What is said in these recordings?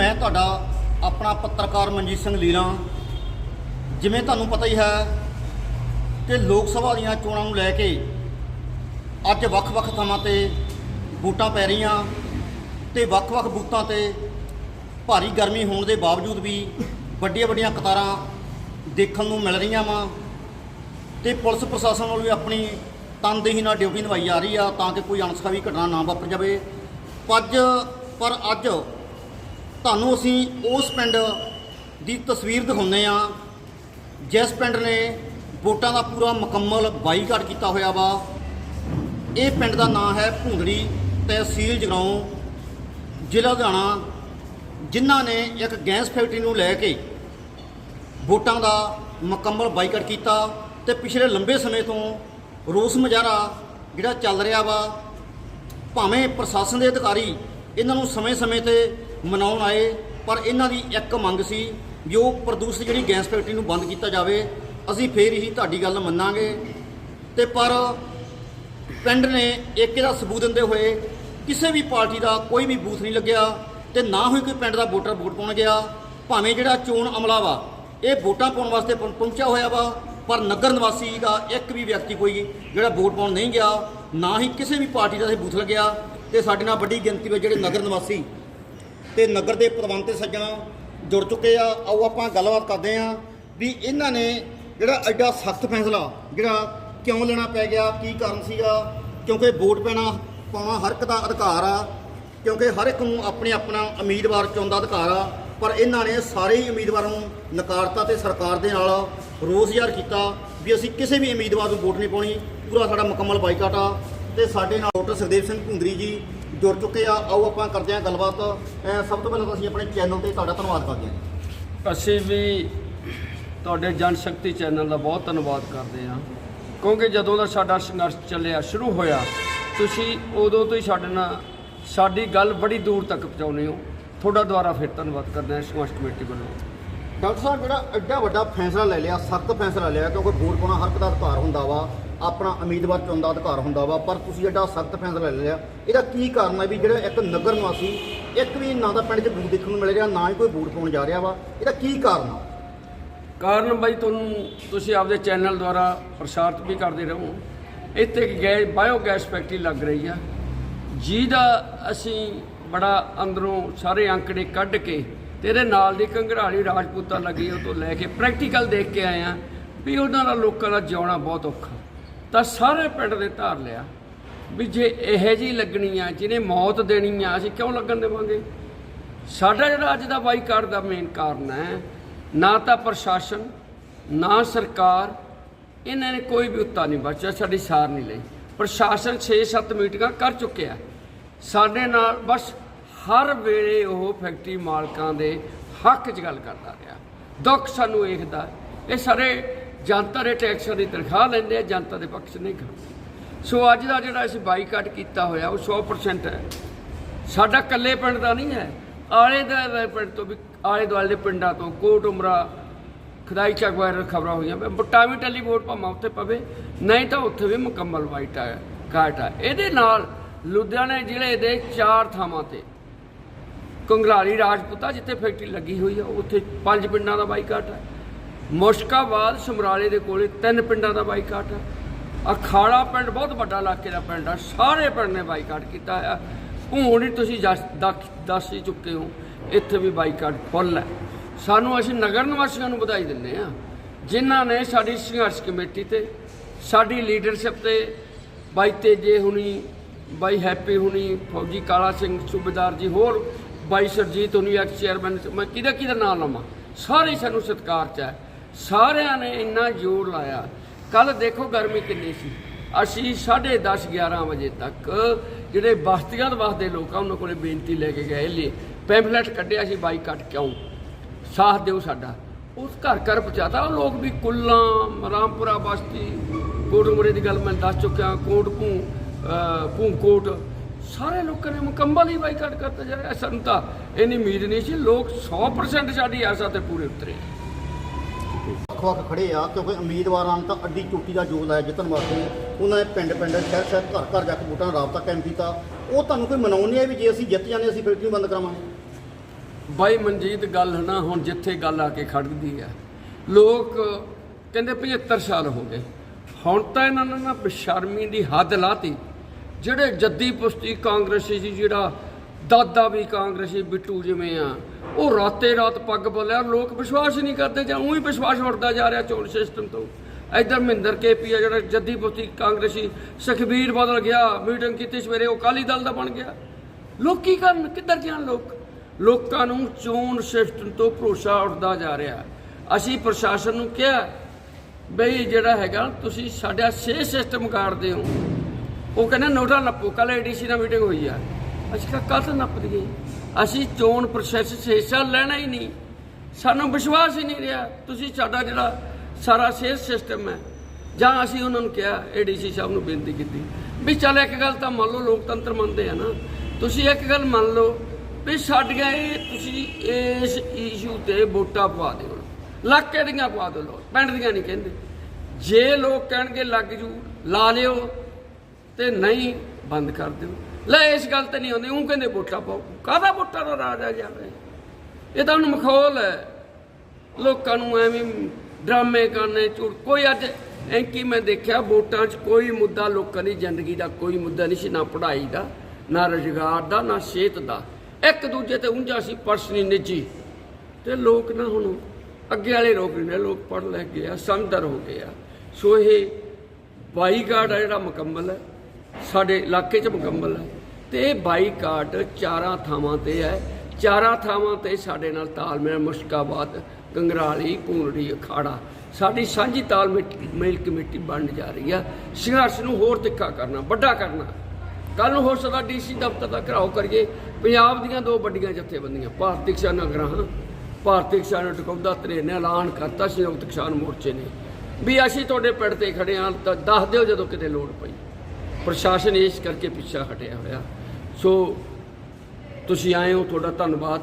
ਮੈਂ ਤੁਹਾਡਾ ਆਪਣਾ ਪੱਤਰਕਾਰ ਮਨਜੀਤ ਸਿੰਘ ਲੀਲਾ। ਜਿਵੇਂ ਤੁਹਾਨੂੰ ਪਤਾ ਹੀ ਹੈ ਕਿ ਲੋਕ ਸਭਾ ਦੀਆਂ ਚੋਣਾਂ ਨੂੰ ਲੈ ਕੇ ਅੱਜ ਵੱਖ-ਵੱਖ ਥਾਵਾਂ ਤੇ ਵੋਟਾਂ ਪੈ ਰਹੀਆਂ ਤੇ ਵੱਖ-ਵੱਖ ਬੂਥਾਂ ਤੇ ਭਾਰੀ ਗਰਮੀ ਹੋਣ ਦੇ ਬਾਵਜੂਦ ਵੀ ਵੱਡੀਆਂ-ਵੱਡੀਆਂ ਕਤਾਰਾਂ ਦੇਖਣ ਨੂੰ ਮਿਲ ਰਹੀਆਂ ਵਾ ਤੇ ਪੁਲਿਸ ਪ੍ਰਸ਼ਾਸਨ ਵੱਲੋਂ ਵੀ ਆਪਣੀ ਤਨਦੇਹੀ ਨਾਲ ਡਿਊਟੀ ਨਿਭਾਈ ਜਾ ਰਹੀ ਆ ਤਾਂ ਕਿ ਕੋਈ ਅਣਸਖਾਵੀ ਘਟਨਾ ਨਾ ਵਾਪਰ ਜਾਵੇ। ਪੱਜ ਪਰ ਅੱਜ ਤੁਹਾਨੂੰ ਅਸੀਂ ਉਸ ਪਿੰਡ ਦੀ ਤਸਵੀਰ ਦਿਖਾਉਂਦੇ ਆ ਜਿਸ ਪਿੰਡ ਨੇ ਵੋਟਾਂ ਦਾ ਪੂਰਾ ਮੁਕੰਮਲ ਬਾਈਕਾਟ ਕੀਤਾ ਹੋਇਆ ਵਾ। ਇਹ ਪਿੰਡ ਦਾ ਨਾਮ ਹੈ ਭੂੰਦੜੀ ਤਹਿਸੀਲ ਜਗਰਾਉਂ, ਜ਼ਿਲ੍ਹਾ ਲੁਧਿਆਣਾ, ਜਿਨ੍ਹਾਂ ਨੇ ਇੱਕ ਗੈਸ ਫੈਕਟਰੀ ਨੂੰ ਲੈ ਕੇ ਵੋਟਾਂ ਦਾ ਮੁਕੰਮਲ ਬਾਈਕਾਟ ਕੀਤਾ ਤੇ ਪਿਛਲੇ ਲੰਬੇ ਸਮੇਂ ਤੋਂ ਰੋਸ ਮੁਜ਼ਾਹਰਾ ਜਿਹੜਾ ਚੱਲ ਰਿਹਾ ਵਾ, ਭਾਵੇਂ ਪ੍ਰਸ਼ਾਸਨ ਦੇ ਅਧਿਕਾਰੀ ਇਹਨਾਂ ਨੂੰ ਸਮੇਂ-ਸਮੇਂ ਤੇ ਮਨਾਉਣ ਆਏ, ਪਰ ਇਹਨਾਂ ਦੀ ਇੱਕ ਮੰਗ ਸੀ ਜੋ ਪ੍ਰਦੂਸ਼ਿਤ ਜਿਹੜੀ ਗੈਸ ਫੈਕਟਰੀ ਨੂੰ ਬੰਦ ਕੀਤਾ ਜਾਵੇ। ਅਸੀਂ ਫੇਰ ਹੀ ਤੁਹਾਡੀ ਗੱਲ ਮੰਨਾਂਗੇ। ਤੇ ਪਰ ਪਿੰਡ ਨੇ ਏਕੇ ਦਾ ਸਬੂਤ ਦਿੰਦੇ ਹੋਏ ਕਿਸੇ ਵੀ ਪਾਰਟੀ ਦਾ ਕੋਈ ਵੀ ਬੂਥ ਨਹੀਂ ਲੱਗਿਆ ਤੇ ਨਾ ਹੀ ਕੋਈ ਪਿੰਡ ਦਾ ਵੋਟਰ ਵੋਟ ਪਾਉਣ ਗਿਆ। ਭਾਵੇਂ ਜਿਹੜਾ ਚੋਣ ਅਮਲਾ ਵਾ, ਇਹ ਵੋਟਾਂ ਪਾਉਣ ਵਾਸਤੇ ਪਹੁੰਚਿਆ ਹੋਇਆ ਵਾ, ਪਰ ਨਗਰ ਨਿਵਾਸੀ ਦਾ ਇੱਕ ਵੀ ਵਿਅਕਤੀ ਕੋਈ ਜਿਹੜਾ ਵੋਟ ਪਾਉਣ ਨਹੀਂ ਗਿਆ, ਨਾ ਹੀ ਕਿਸੇ ਵੀ ਪਾਰਟੀ ਦਾ ਇਹ ਬੂਥ ਲੱਗਿਆ। ਤੇ ਸਾਡੇ ਨਾਲ ਵੱਡੀ ਗਿਣਤੀ ਵਿੱਚ ਜਿਹੜੇ ਨਗਰ ਨਿਵਾਸੀ ਤੇ ਨਗਰ ਦੇ ਪ੍ਰਬੰਧਕ ਸੱਜਣ ਜੁੜ ਚੁੱਕੇ ਆ। ਆਓ ਆਪਾਂ ਗੱਲਬਾਤ ਕਰਦੇ ਆ ਵੀ ਇਹਨਾਂ ਨੇ ਜਿਹੜਾ ਐਡਾ ਸਖਤ ਫੈਸਲਾ, ਜਿਹੜਾ ਕਿਉਂ ਲੈਣਾ ਪੈ ਗਿਆ, ਕੀ ਕਾਰਨ ਸੀਗਾ? ਕਿਉਂਕਿ ਵੋਟ ਪੈਣਾ ਪਾਉਣਾ ਹਰ ਇੱਕ ਦਾ ਅਧਿਕਾਰ ਆ, ਕਿਉਂਕਿ ਹਰ ਇੱਕ ਨੂੰ ਆਪਣੇ ਆਪਣਾ ਉਮੀਦਵਾਰ ਚੁਣਨ ਦਾ ਅਧਿਕਾਰ ਆ, ਪਰ ਇਹਨਾਂ ਨੇ ਸਾਰੇ ਹੀ ਉਮੀਦਵਾਰਾਂ ਨੂੰ ਨਕਾਰਤਾ ਤੇ ਸਰਕਾਰ ਦੇ ਨਾਲ ਰੋਸ ਜ਼ਾਹਰ ਕੀਤਾ ਵੀ ਅਸੀਂ ਕਿਸੇ ਵੀ ਉਮੀਦਵਾਰ ਨੂੰ ਵੋਟ ਨਹੀਂ ਪਾਉਣੀ। ਪੂਰਾ ਸਾਡਾ ਮੁਕੰਮਲ ਬਾਈਕਾਟ ਆ ਤੇ ਸਾਡੇ ਨਾਲ ਡਾਕਟਰ ਸੁਖਦੇਵ ਸਿੰਘ ਭੁੰਦਰੀ ਜੀ ਜੁੜ ਚੁੱਕੇ ਆ, ਆਓ ਆਪਾਂ ਕਰਦੇ ਹਾਂ ਗੱਲਬਾਤ। ਅਹ ਸਭ ਤੋਂ ਪਹਿਲਾਂ ਤਾਂ ਅਸੀਂ ਆਪਣੇ ਚੈਨਲ ਤੇ ਤੁਹਾਡਾ ਧੰਨਵਾਦ ਕਰਦੇ ਹਾਂ। ਅਸੀਂ ਵੀ ਤੁਹਾਡੇ ਜਨ ਸ਼ਕਤੀ ਚੈਨਲ ਦਾ ਬਹੁਤ ਧੰਨਵਾਦ ਕਰਦੇ ਹਾਂ। ਕਿਉਂਕਿ ਜਦੋਂ ਦਾ ਸਾਡਾ ਸੰਘਰਸ਼ ਚੱਲਿਆ, ਸ਼ੁਰੂ ਹੋਇਆ, ਤੁਸੀਂ ਉਦੋਂ ਤੋਂ ਹੀ ਸਾਡੇ ਨਾਲ ਸਾਡੀ ਗੱਲ ਬੜੀ ਦੂਰ ਤੱਕ ਪਹੁੰਚਾਉਂਦੇ ਹੋ। ਤੁਹਾਡਾ ਦੁਆਰਾ ਫਿਰ ਧੰਨਵਾਦ ਕਰਦੇ ਹਾਂ ਸੰਘਰਸ਼ ਕਮੇਟੀ ਵੱਲੋਂ। ਡਾਕਟਰ ਸਾਹਿਬ, ਜਿਹੜਾ ਐਡਾ ਵੱਡਾ ਫੈਸਲਾ ਲੈ ਲਿਆ, ਸਖਤ ਫੈਸਲਾ ਲਿਆ, ਕਿਉਂਕਿ ਵੋਟ ਪਾਉਣਾ ਹਰ ਇੱਕ ਦਾ ਅਧਿਕਾਰ ਹੁੰਦਾ ਵਾ, ਆਪਣਾ ਉਮੀਦਵਾਰ ਚੁਣਨ ਦਾ ਅਧਿਕਾਰ ਹੁੰਦਾ ਵਾ, ਪਰ ਤੁਸੀਂ ਐਡਾ ਸਖਤ ਫੈਸਲਾ ਲੈ ਲਿਆ। ਇਹਦਾ ਕੀ ਕਾਰਨ ਹੈ ਵੀ ਜਿਹੜਾ ਇੱਕ ਨਗਰ ਨਿਵਾਸੀ, ਇੱਕ ਵੀ ਨਾ ਦਾ ਪਿੰਡ 'ਚ ਵੋਟ ਦੇਖਣ ਨੂੰ ਮਿਲ ਰਿਹਾ, ਨਾ ਹੀ ਕੋਈ ਵੋਟ ਪਾਉਣ ਜਾ ਰਿਹਾ ਵਾ। ਇਹਦਾ ਕੀ ਕਾਰਨ ਆ? ਕਾਰਨ ਬਾਈ, ਤੁਹਾਨੂੰ ਤੁਸੀਂ ਆਪਦੇ ਚੈਨਲ ਦੁਆਰਾ ਪ੍ਰਸਾਰਿਤ ਵੀ ਕਰਦੇ ਰਹੋ। ਇੱਥੇ ਇੱਕ ਗੈਸ ਬਾਇਓ ਗੈਸ ਫੈਕਟਰੀ ਲੱਗ ਰਹੀ ਆ। ਜਿਹਦਾ ਅਸੀਂ ਬੜਾ ਅੰਦਰੋਂ ਸਾਰੇ ਅੰਕੜੇ ਕੱਢ ਕੇ ਤੇਰੇ ਨਾਲ ਦੀ ਕੰਘਰਾਲੀ ਰਾਜਪੂਤਾ ਲੱਗੀ ਉਹ ਤੋਂ ਲੈ ਕੇ ਪ੍ਰੈਕਟੀਕਲ ਦੇਖ ਕੇ ਆਏ ਆ ਵੀ ਉਹਨਾਂ ਦਾ ਲੋਕਾਂ ਦਾ ਜਿਉਣਾ ਬਹੁਤ ਔਖਾ। ਤਾਂ ਸਾਰੇ ਪਿੰਡ ਦੇ ਧਾਰ ਲਿਆ ਵੀ ਜੇ ਇਹੋ ਜੀ ਲੱਗਣੀ ਆ ਜਿਹਨੇ ਮੌਤ ਦੇਣੀ ਆ, ਅਸੀਂ ਕਿਉਂ ਲੱਗਣ ਦੇਵਾਂਗੇ? ਸਾਡਾ ਜਿਹੜਾ ਅੱਜ ਦਾ ਬਾਈਕਾਟ ਦਾ ਮੇਨ ਕਾਰਨ ਹੈ, ਨਾ ਤਾਂ ਪ੍ਰਸ਼ਾਸਨ, ਨਾ ਸਰਕਾਰ, ਇਹਨਾਂ ਨੇ ਕੋਈ ਵੀ ਉੱਤਾ ਨਹੀਂ ਬਚਿਆ, ਸਾਡੀ ਸਾਰ ਨਹੀਂ ਲਈ। ਪ੍ਰਸ਼ਾਸਨ 6-7 ਮੀਟਿੰਗਾਂ ਕਰ ਚੁੱਕਿਆ। ਸਾਡੇ ਨਾਲ ਬਸ ਹਰ ਵੇਲੇ ਉਹ ਫੈਕਟਰੀ ਮਾਲਕਾਂ ਦੇ ਹੱਕ 'ਚ ਗੱਲ ਕਰਦਾ ਰਿਹਾ। ਦੁੱਖ ਸਾਨੂੰ ਵੇਖਦਾ। ਇਹ ਸਾਰੇ ਜਨਤਾ ਦੇ ਟੈਕਸਾਂ ਦੀ ਤਨਖਾਹ ਲੈਂਦੇ ਆ, ਜਨਤਾ ਦੇ ਪੱਖ 'ਚ ਨਹੀਂ ਖੜਦੇ ਸੋ ਅੱਜ ਦਾ ਜਿਹੜਾ ਅਸੀਂ ਬਾਈਕਾਟ ਕੀਤਾ ਹੋਇਆ, ਉਹ 100% ਹੈ। ਸਾਡਾ ਕੱਲੇ ਪਿੰਡ ਦਾ ਨਹੀਂ ਹੈ। ਆਲੇ ਦਾ ਪਿੰਡ ਤੋਂ ਵੀ, ਆਲੇ ਦੁਆਲੇ ਦੇ ਪਿੰਡਾਂ ਤੋਂ ਕੋਟ ਉਮਰਾ ਖਦਾਈ ਚੱਕ ਵਾਇਰਲ ਖਬਰਾਂ ਹੋਈਆਂ। ਵੀ ਬਟਾਵੀ ਟੈਲੀ ਭਾਵੇਂ, ਉੱਥੇ ਪਵੇ। ਨਹੀਂ ਤਾਂ ਉੱਥੇ ਵੀ ਮੁਕੰਮਲ ਵਾਈਟ ਆ ਕਾਟ ਆ। ਇਹਦੇ ਨਾਲ ਲੁਧਿਆਣੇ ਜ਼ਿਲ੍ਹੇ ਦੇ ਚਾਰ ਥਾਵਾਂ ਤੇ ਕੰਗਲਾਰੀ ਰਾਜਪੂਤਾ ਜਿੱਥੇ ਫੈਕਟਰੀ ਲੱਗੀ ਹੋਈ ਆ, ਉੱਥੇ ਪੰਜ ਪਿੰਡਾਂ ਦਾ ਬਾਈਕਾਟ ਹੈ ਮੁਸ਼ਕਾਬਾਦ ਸਮਰਾਲੇ ਦੇ ਕੋਲੇ ਤਿੰਨ ਪਿੰਡਾਂ ਦਾ ਬਾਈਕਾਟ ਹੈ ਅਖਾੜਾ ਪਿੰਡ, ਬਹੁਤ ਵੱਡਾ ਇਲਾਕੇ ਦਾ ਪਿੰਡ ਆ। ਸਾਰੇ ਪਿੰਡ ਨੇ ਬਾਈਕਾਟ ਕੀਤਾ ਆ। ਹੁਣ ਹੀ ਤੁਸੀਂ ਦੱਸ ਦੱਸ ਹੀ ਚੁੱਕੇ ਹੋ, ਇੱਥੇ ਵੀ ਬਾਈਕਾਟ ਫੁੱਲ ਹੈ ਸਾਨੂੰ ਅਸੀਂ ਨਗਰ ਨਿਵਾਸੀਆਂ ਨੂੰ ਵਧਾਈ ਦਿੰਦੇ ਆ। ਜਿਨ੍ਹਾਂ ਨੇ ਸਾਡੀ ਸੰਘਰਸ਼ ਕਮੇਟੀ ਤੇ, ਸਾਡੀ ਲੀਡਰਸ਼ਿਪ ਤੇ ਬਾਈ ਤੇਜੇ ਹੁਣੀ, ਬਾਈ ਹੈਪੀ ਹੁਣੀ, ਫੌਜੀ ਕਾਲਾ ਸਿੰਘ, ਸੂਬੇਦਾਰ ਜੀ ਹੋਰ ਬਾਈ ਸਰਜੀਤ ਹੁਣੀ ਐਕਸ ਚੇਅਰਮੈਨ ਮੈਂ ਕਿਹਦਾ ਕਿਹਦਾ ਨਾਮ ਲਵਾਂ? ਸਾਰੇ ਸਾਨੂੰ ਸਤਿਕਾਰ ਚ ਹੈ। ਸਾਰਿਆਂ ਨੇ ਇੰਨਾ ਜ਼ੋਰ ਲਾਇਆ। ਕੱਲ ਦੇਖੋ ਗਰਮੀ ਕਿੰਨੀ ਸੀ। ਅਸੀਂ 10:30 11 ਵਜੇ ਤੱਕ ਜਿਹੜੇ ਬਸਤੀਆਂ ਦੇ ਵਸਦੇ ਆ ਉਹਨਾਂ ਕੋਲੇ ਬੇਨਤੀ ਲੈ ਕੇ ਗਏ ਲਈ ਪੈਂਫਲੇਟ ਕੱਢਿਆ ਸੀ ਬਾਈਕਾਟ ਕਿਉਂ ਸਾਥ ਦਿਓ ਸਾਡਾ। ਉਸ ਘਰ ਘਰ ਪਹੁੰਚਾਤਾ। ਉਹ ਲੋਕ ਵੀ ਕੁੱਲਾਂ, ਰਾਮਪੁਰਾ ਬਸਤੀ, ਕੋਟਮੁਰੇ ਦੀ ਗੱਲ ਮੈਂ ਦੱਸ ਚੁੱਕਿਆ, ਕੋਟ ਭੂ ਅਹ ਭੂਕੋਟ ਸਾਰੇ ਲੋਕਾਂ ਨੇ ਮੁਕੰਮਲ ਹੀ ਬਾਈਕਾਟ ਕਰਤਾ ਜਾ ਰਿਹਾ ਸਾਨੂੰ ਤਾਂ ਇੰਨੀ ਉਮੀਦ ਨਹੀਂ ਸੀ। ਲੋਕ 100% ਸਾਡੀ ਆਸਾ ਤੇ ਪੂਰੇ ਉਤਰੇ। ਵੱਖ-ਵੱਖ ਖੜੇ ਆ ਕਿਉਂਕਿ ਉਮੀਦਵਾਰਾਂ ਨੇ ਤਾਂ ਅੱਡੀ ਚੋਟੀ ਦਾ ਜੋਰ ਲਾਇਆ ਜਿੱਤਣ ਵਾਸਤੇ ਉਹਨਾਂ ਨੇ ਪਿੰਡ ਪਿੰਡ ਸ਼ਹਿਰ ਸ਼ਹਿਰ ਘਰ ਘਰ ਜਾ ਕੇ ਵੋਟਾਂ ਦਾ ਰਾਬਤਾ ਕਾਇਮ ਕੀਤਾ। ਉਹ ਤੁਹਾਨੂੰ ਕੋਈ ਮਨਾਉਣ ਨਹੀਂ ਆਇਆ ਵੀ ਜੇ ਅਸੀਂ ਜਿੱਤ ਜਾਂਦੇ ਅਸੀਂ ਫੈਕਟਰੀ ਬੰਦ ਕਰਾਵਾਂਗੇ? ਬਾਈ ਮਨਜੀਤ ਗੱਲ ਨਾ ਹੁਣ ਜਿੱਥੇ ਗੱਲ ਆ ਕੇ ਖੜਦੀ ਆ। ਲੋਕ ਕਹਿੰਦੇ 75 ਸਾਲ ਹੋ ਗਏ। ਹੁਣ ਤਾਂ ਇਹਨਾਂ ਨੇ ਨਾ ਬੇਸ਼ਰਮੀ ਦੀ ਹੱਦ ਲਾਤੀ। ਜਿਹੜੇ ਜੱਦੀ ਪੁਸ਼ਤੀ ਕਾਂਗਰਸੀ ਸੀ, ਜਿਹੜਾ ਦਾਦਾ ਵੀ ਕਾਂਗਰਸੀ, ਬਿੱਟੂ ਜਿਵੇਂ ਆ, ਉਹ ਰਾਤੇ ਰਾਤ ਪੱਗ ਬੋਲਿਆ ਲੋਕ ਵਿਸ਼ਵਾਸ ਹੀ ਨਹੀਂ ਕਰਦੇ ਜਾਂ ਉਹੀ ਵਿਸ਼ਵਾਸ ਉੱਠਦਾ ਜਾ ਰਿਹਾ ਚੋਣ ਸਿਸਟਮ ਤੋਂ। ਇੱਧਰ ਮਹਿੰਦਰ ਕੇਪੀ ਆ, ਜਿਹੜਾ ਜੱਦੀ ਪੁਸ਼ਤੀ ਕਾਂਗਰਸੀ, ਸੁਖਬੀਰ ਬਦਲ ਗਿਆ, ਮੀਟਿੰਗ ਕੀਤੀ ਸਵੇਰੇ, ਉਹ ਅਕਾਲੀ ਦਲ ਦਾ ਬਣ ਗਿਆ। ਲੋਕ ਕੀ ਕਰਨ, ਕਿੱਧਰ ਜਾਣ ਲੋਕ? ਲੋਕਾਂ ਨੂੰ ਚੋਣ ਸਿਸਟਮ ਤੋਂ ਭਰੋਸਾ ਉੱਠਦਾ ਜਾ ਰਿਹਾ। ਅਸੀਂ ਪ੍ਰਸ਼ਾਸਨ ਨੂੰ ਕਿਹਾ, ਬਈ ਜਿਹੜਾ ਹੈਗਾ, ਤੁਸੀਂ ਸਾਡਾ ਸੇ ਸਿਸਟਮ ਕਾੜਦੇ ਹੋ। ਉਹ ਕਹਿੰਦਾ ਨੋਟਾ ਨੱਪੋ ਕੱਲ ਏਡੀਸੀ ਨਾਲ ਮੀਟਿੰਗ ਹੋਈ ਆ। ਅਸੀਂ ਕਿਹਾ ਕੱਲ ਨੱਪ ਦਈਏ ਅਸੀਂ ਚੋਣ ਪ੍ਰੋਸੈਸ 'ਚ ਹਿੱਸਾ ਲੈਣਾ ਹੀ ਨਹੀਂ। ਸਾਨੂੰ ਵਿਸ਼ਵਾਸ ਹੀ ਨਹੀਂ ਰਿਹਾ, ਤੁਸੀਂ ਸਾਡਾ ਜਿਹੜਾ ਸਾਰਾ ਸੇ ਸਿਸਟਮ ਹੈ, ਜਾਂ ਅਸੀਂ ਉਹਨਾਂ ਨੂੰ ਕਿਹਾ ਏਡੀਸੀ ਸਾਹਿਬ ਨੂੰ ਬੇਨਤੀ ਕੀਤੀ, ਵੀ ਚੱਲ ਇੱਕ ਗੱਲ ਤਾਂ ਮੰਨ ਲਓ, ਲੋਕਤੰਤਰ ਮੰਨਦੇ ਆ ਨਾ। ਤੁਸੀਂ ਇੱਕ ਗੱਲ ਮੰਨ ਲਓ, ਵੀ ਸਾਡੀਆਂ ਇਹ, ਤੁਸੀਂ ਇਸ ਇਸ਼ੂ ਤੇ ਵੋਟਾਂ ਪਵਾ ਦਿਓ। ਇਲਾਕੇ ਦੀਆਂ ਪਵਾ ਦਿਓ ਪਿੰਡ ਦੀਆਂ ਨਹੀਂ ਕਹਿੰਦੇ। ਜੇ ਲੋਕ ਕਹਿਣਗੇ, ਲੱਗ ਜੂ, ਲਾ ਲਿਓ। ਤੇ ਨਹੀਂ ਬੰਦ ਕਰ ਦਿਓ। ਲੈ, ਇਸ ਗੱਲ ਤੇ ਨਹੀਂ ਹੁੰਦੇ ਉਹ ਕਹਿੰਦੇ ਵੋਟਾਂ ਪਾਓ। ਕਾਹਦਾ ਵੋਟਾਂ ਦਾ ਰਾਜ ਆ ਜਾ ਰਿਹਾ ਇਹ ਤਾਂ ਹੁਣ ਮਖੌਲ ਹੈ। ਲੋਕਾਂ ਨੂੰ ਐਵੇਂ ਡਰਾਮੇ ਕਰਨੇ, ਝੂਠ। ਕੋਈ ਅੱਜ ਐਂਕੀ ਮੈਂ ਦੇਖਿਆ, ਵੋਟਾਂ 'ਚ ਕੋਈ ਮੁੱਦਾ ਲੋਕਾਂ ਦੀ ਜ਼ਿੰਦਗੀ ਦਾ ਕੋਈ ਮੁੱਦਾ ਨਹੀਂ ਸੀ, ਨਾ ਪੜ੍ਹਾਈ ਦਾ, ਨਾ ਰੁਜ਼ਗਾਰ ਦਾ, ਨਾ ਸਿਹਤ ਦਾ। ਇੱਕ ਦੂਜੇ ਤੇ ਉਂਝਾ ਸੀ ਪਰਸਨਲੀ ਨਿੱਜੀ। ਤੇ ਲੋਕ ਨਾ ਹੁਣ ਅੱਗੇ ਵਾਲੇ ਰੋਕ ਨੇ ਲੋਕ ਪੜ੍ਹ ਲੈ ਗਏ ਆ, ਸਮਝਦਾਰ ਹੋ ਗਏ ਆ। ਸੋ ਇਹ ਬਾਈਕਾਟ ਆ ਜਿਹੜਾ ਮੁਕੰਮਲ ਹੈ। ਸਾਡੇ ਇਲਾਕੇ 'ਚ ਮੁਕੰਮਲ ਹੈ। ਤੇ ਇਹ ਬਾਈਕਾਟ ਚਾਰਾਂ ਥਾਵਾਂ ਤੇ ਹੈ। ਚਾਰਾਂ ਥਾਵਾਂ ਤੇ ਸਾਡੇ ਨਾਲ ਤਾਲਮੇਲ ਮੁਸ਼ਕਾਬਾਦ ਗੰਗਰਾਲੀ ਪੂਨੜੀ ਅਖਾੜਾ, ਸਾਡੀ ਸਾਂਝੀ ਤਾਲਮੇਲ ਕਮੇਟੀ ਬਣ ਜਾ ਰਹੀ ਆ। ਸੰਘਰਸ਼ ਨੂੰ ਹੋਰ ਤਿੱਖਾ ਕਰਨਾ, ਵੱਡਾ ਕਰਨਾ। ਕੱਲ ਨੂੰ ਹੋ ਸਕਦਾ ਡੀਸੀ ਦਫ਼ਤਰ ਦਾ ਘਰਾਓ ਕਰੀਏ। ਪੰਜਾਬ ਦੀਆਂ ਦੋ ਵੱਡੀਆਂ ਜਥੇਬੰਦੀਆਂ, ਭਾਰਤੀ ਕਿਸਾਨ ਅਗਰਾਹਾਂ ਭਾਰਤੀ ਕਿਸਾਨ ਟਿਕਾਉਂਦਾ ਧੜੇ ਨੇ, ਐਲਾਨ ਕਰਤਾ, ਸੰਯੁਕਤ ਕਿਸਾਨ ਮੋਰਚੇ ਨੇ। ਵੀ ਅਸੀਂ ਤੁਹਾਡੇ ਪਿੰਡ ਤੇ ਖੜੇ ਹਾਂ ਤਾਂ ਦੱਸ ਦਿਓ ਜਦੋਂ ਕਿਤੇ ਲੋੜ ਪਈ। ਪ੍ਰਸ਼ਾਸਨ ਇਸ ਕਰਕੇ ਪਿੱਛਾ ਹਟਿਆ ਹੋਇਆ। ਸੋ, ਤੁਸੀਂ ਆਏ ਹੋ, ਤੁਹਾਡਾ ਧੰਨਵਾਦ।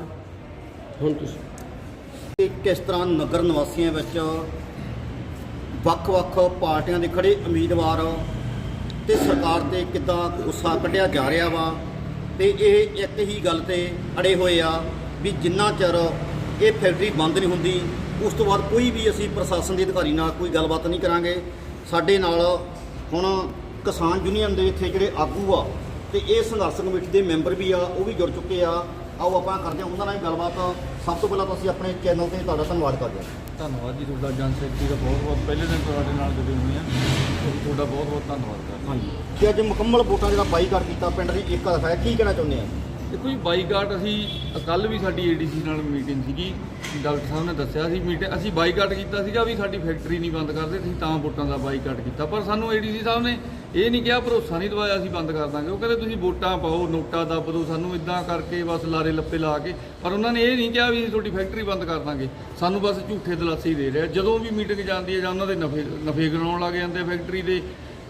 ਹੁਣ ਤੁਸੀਂ ਕਿ ਕਿਸ ਤਰ੍ਹਾਂ ਨਗਰ ਨਿਵਾਸੀਆਂ ਵਿੱਚ ਵੱਖ-ਵੱਖ ਪਾਰਟੀਆਂ ਦੇ ਖੜੇ ਉਮੀਦਵਾਰ ਤੇ ਸਰਕਾਰ ਤੇ ਕਿੱਦਾਂ ਗੁੱਸਾ ਕੱਢਿਆ ਜਾ ਰਿਹਾ ਵਾ, ਤੇ ਇਹ ਇੱਕ ਹੀ ਗੱਲ ਤੇ ਅੜੇ ਹੋਏ ਆ ਵੀ ਜਿੰਨਾ ਚਿਰ ਇਹ ਫੈਕਟਰੀ ਬੰਦ ਨਹੀਂ ਹੁੰਦੀ, ਉਸ ਤੋਂ ਬਾਅਦ ਕੋਈ ਵੀ ਅਸੀਂ ਪ੍ਰਸ਼ਾਸਨ ਦੇ ਅਧਿਕਾਰੀ ਨਾਲ ਕੋਈ ਗੱਲਬਾਤ ਨਹੀਂ ਕਰਾਂਗੇ। ਸਾਡੇ ਨਾਲ ਹੁਣ ਕਿਸਾਨ ਯੂਨੀਅਨ ਦੇ ਇੱਥੇ ਜਿਹੜੇ ਆਗੂ ਆ ਤੇ ਇਹ ਸੰਘਰਸ਼ ਕਮੇਟੀ ਦੇ ਮੈਂਬਰ ਵੀ ਆ ਉਹ ਵੀ ਜੁੜ ਚੁੱਕੇ ਆ। ਆਓ ਆਪਾਂ ਕਰਦੇ ਹਾਂ ਉਹਨਾਂ ਨਾਲ ਗੱਲਬਾਤ। ਸਭ ਤੋਂ ਪਹਿਲਾਂ ਤਾਂ ਅਸੀਂ ਆਪਣੇ ਚੈਨਲ ਤੇ ਤੁਹਾਡਾ ਧੰਨਵਾਦ ਕਰਦੇ ਹਾਂ। ਧੰਨਵਾਦ ਜੀ ਤੁਹਾਡਾ ਜਨ ਸੈਕਟਰੀ ਦਾ ਬਹੁਤ ਬਹੁਤ। ਪਹਿਲੇ ਦਿਨ ਤੁਹਾਡੇ ਨਾਲ ਜੁੜੇ ਹੋਏ ਅਸੀਂ ਤੁਹਾਡਾ ਬਹੁਤ ਬਹੁਤ ਧੰਨਵਾਦ ਕਰਦੇ ਹਾਂ। ਹਾਂਜੀ। ਕਿ ਅੱਜ ਮੁਕੰਮਲ ਵੋਟਾਂ ਜਿਹੜਾ ਬਾਈਕਾਟ ਕੀਤਾ ਪਿੰਡ ਦੀ ਇੱਕ ਹੈ ਕੀ ਕਹਿਣਾ ਚਾਹੁੰਦੇ ਆ? ਦੇਖੋ ਜੀ ਬਾਈਕਾਟ ਅਸੀਂ ਕੱਲ ਵੀ ਸਾਡੀ ਏਡੀਸੀ ਨਾਲ ਮੀਟਿੰਗ ਸੀਗੀ। ਡਾਕਟਰ ਸਾਹਿਬ ਨੇ ਦੱਸਿਆ ਸੀ ਮੀਟਿੰਗ ਅਸੀਂ ਬਾਈਕਾਟ ਕੀਤਾ ਸੀਗਾ ਵੀ ਸਾਡੀ ਫੈਕਟਰੀ ਨਹੀਂ ਬੰਦ ਕਰਦੇ ਅਸੀਂ ਤਾਂ ਵੋਟਾਂ ਦਾ ਬਾਈਕਾਟ ਕੀਤਾ। ਪਰ ਸਾਨੂੰ ਏਡੀਸੀ ਸਾਹਿਬ ਨੇ ਇਹ ਨਹੀਂ ਕਿਹਾ, ਭਰੋਸਾ ਨਹੀਂ ਦਵਾਇਆ, ਅਸੀਂ ਬੰਦ ਕਰ ਦਾਂਗੇ। ਉਹ ਕਹਿੰਦੇ, ਤੁਸੀਂ ਵੋਟਾਂ ਪਾਓ, ਨੋਟਾ ਦੱਬ ਦਿਓ ਸਾਨੂੰ, ਇਦਾਂ ਕਰਕੇ ਬਸ ਲਾਰੇ ਲੱਪੇ ਲਾ ਕੇ। ਪਰ ਉਹਨਾਂ ਨੇ ਇਹ ਨਹੀਂ ਕਿਹਾ ਵੀ ਅਸੀਂ ਤੁਹਾਡੀ ਫੈਕਟਰੀ ਬੰਦ ਕਰ ਦਾਂਗੇ। ਸਾਨੂੰ ਬਸ ਝੂਠੇ ਦਲਾਸੇ ਹੀ ਦੇ ਰਿਹਾ ਜਦੋਂ ਵੀ ਮੀਟਿੰਗ ਜਾਂਦੀ ਹੈ ਜਾਂ ਉਹਨਾਂ ਦੇ ਨਫੇ ਨਫੇ ਗਣਾਉਣ ਲੱਗ ਜਾਂਦੇ ਆ ਫੈਕਟਰੀ ਦੇ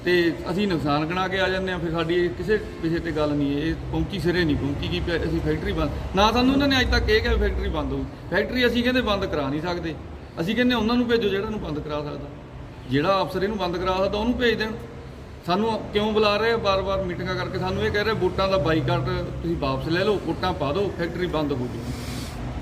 ਤੇ ਅਸੀਂ ਨੁਕਸਾਨ ਗਣਾ ਕੇ ਆ ਜਾਂਦੇ ਆ ਫਿਰ ਸਾਡੀ ਇਹ ਕਿਸੇ ਵਿਸ਼ੇ ਤੇ ਗੱਲ ਨਹੀਂ ਹੈ। ਇਹ ਪਹੁੰਚੀ ਸਿਰੇ ਨਹੀਂ, ਪਹੁੰਚੀ ਕਿ ਵੀ ਅਸੀਂ ਫੈਕਟਰੀ ਬੰਦ ਨਾ ਸਾਨੂੰ ਉਹਨਾਂ ਨੇ ਅੱਜ ਤੱਕ ਇਹ ਕਿਹਾ ਵੀ ਫੈਕਟਰੀ ਬੰਦ ਹੋਊ। ਫੈਕਟਰੀ ਅਸੀਂ ਕਹਿੰਦੇ ਬੰਦ ਕਰਾ ਨਹੀਂ ਸਕਦੇ। ਅਸੀਂ ਕਹਿੰਦੇ ਉਹਨਾਂ ਨੂੰ ਭੇਜੋ ਜਿਹੜਾ ਨੂੰ ਬੰਦ ਕਰਾ ਸਕਦਾ। ਜਿਹੜਾ ਅਫਸਰ ਇਹਨੂੰ ਬੰਦ ਕਰਾ ਸਕਦਾ, ਉਹਨੂੰ ਭੇਜ ਦੇਣ। ਸਾਨੂੰ ਕਿਉਂ ਬੁਲਾ ਰਹੇ ਆ? ਬਾਰ-ਬਾਰ ਮੀਟਿੰਗਾਂ ਕਰਕੇ ਸਾਨੂੰ ਇਹ ਕਹਿ ਰਹੇ ਵੋਟਾਂ ਦਾ ਬਾਈਕਾਟ ਤੁਸੀਂ ਵਾਪਸ ਲੈ ਲਓ, ਵੋਟਾਂ ਪਾ ਦਿਓ ਫੈਕਟਰੀ ਬੰਦ ਹੋ ਜੂ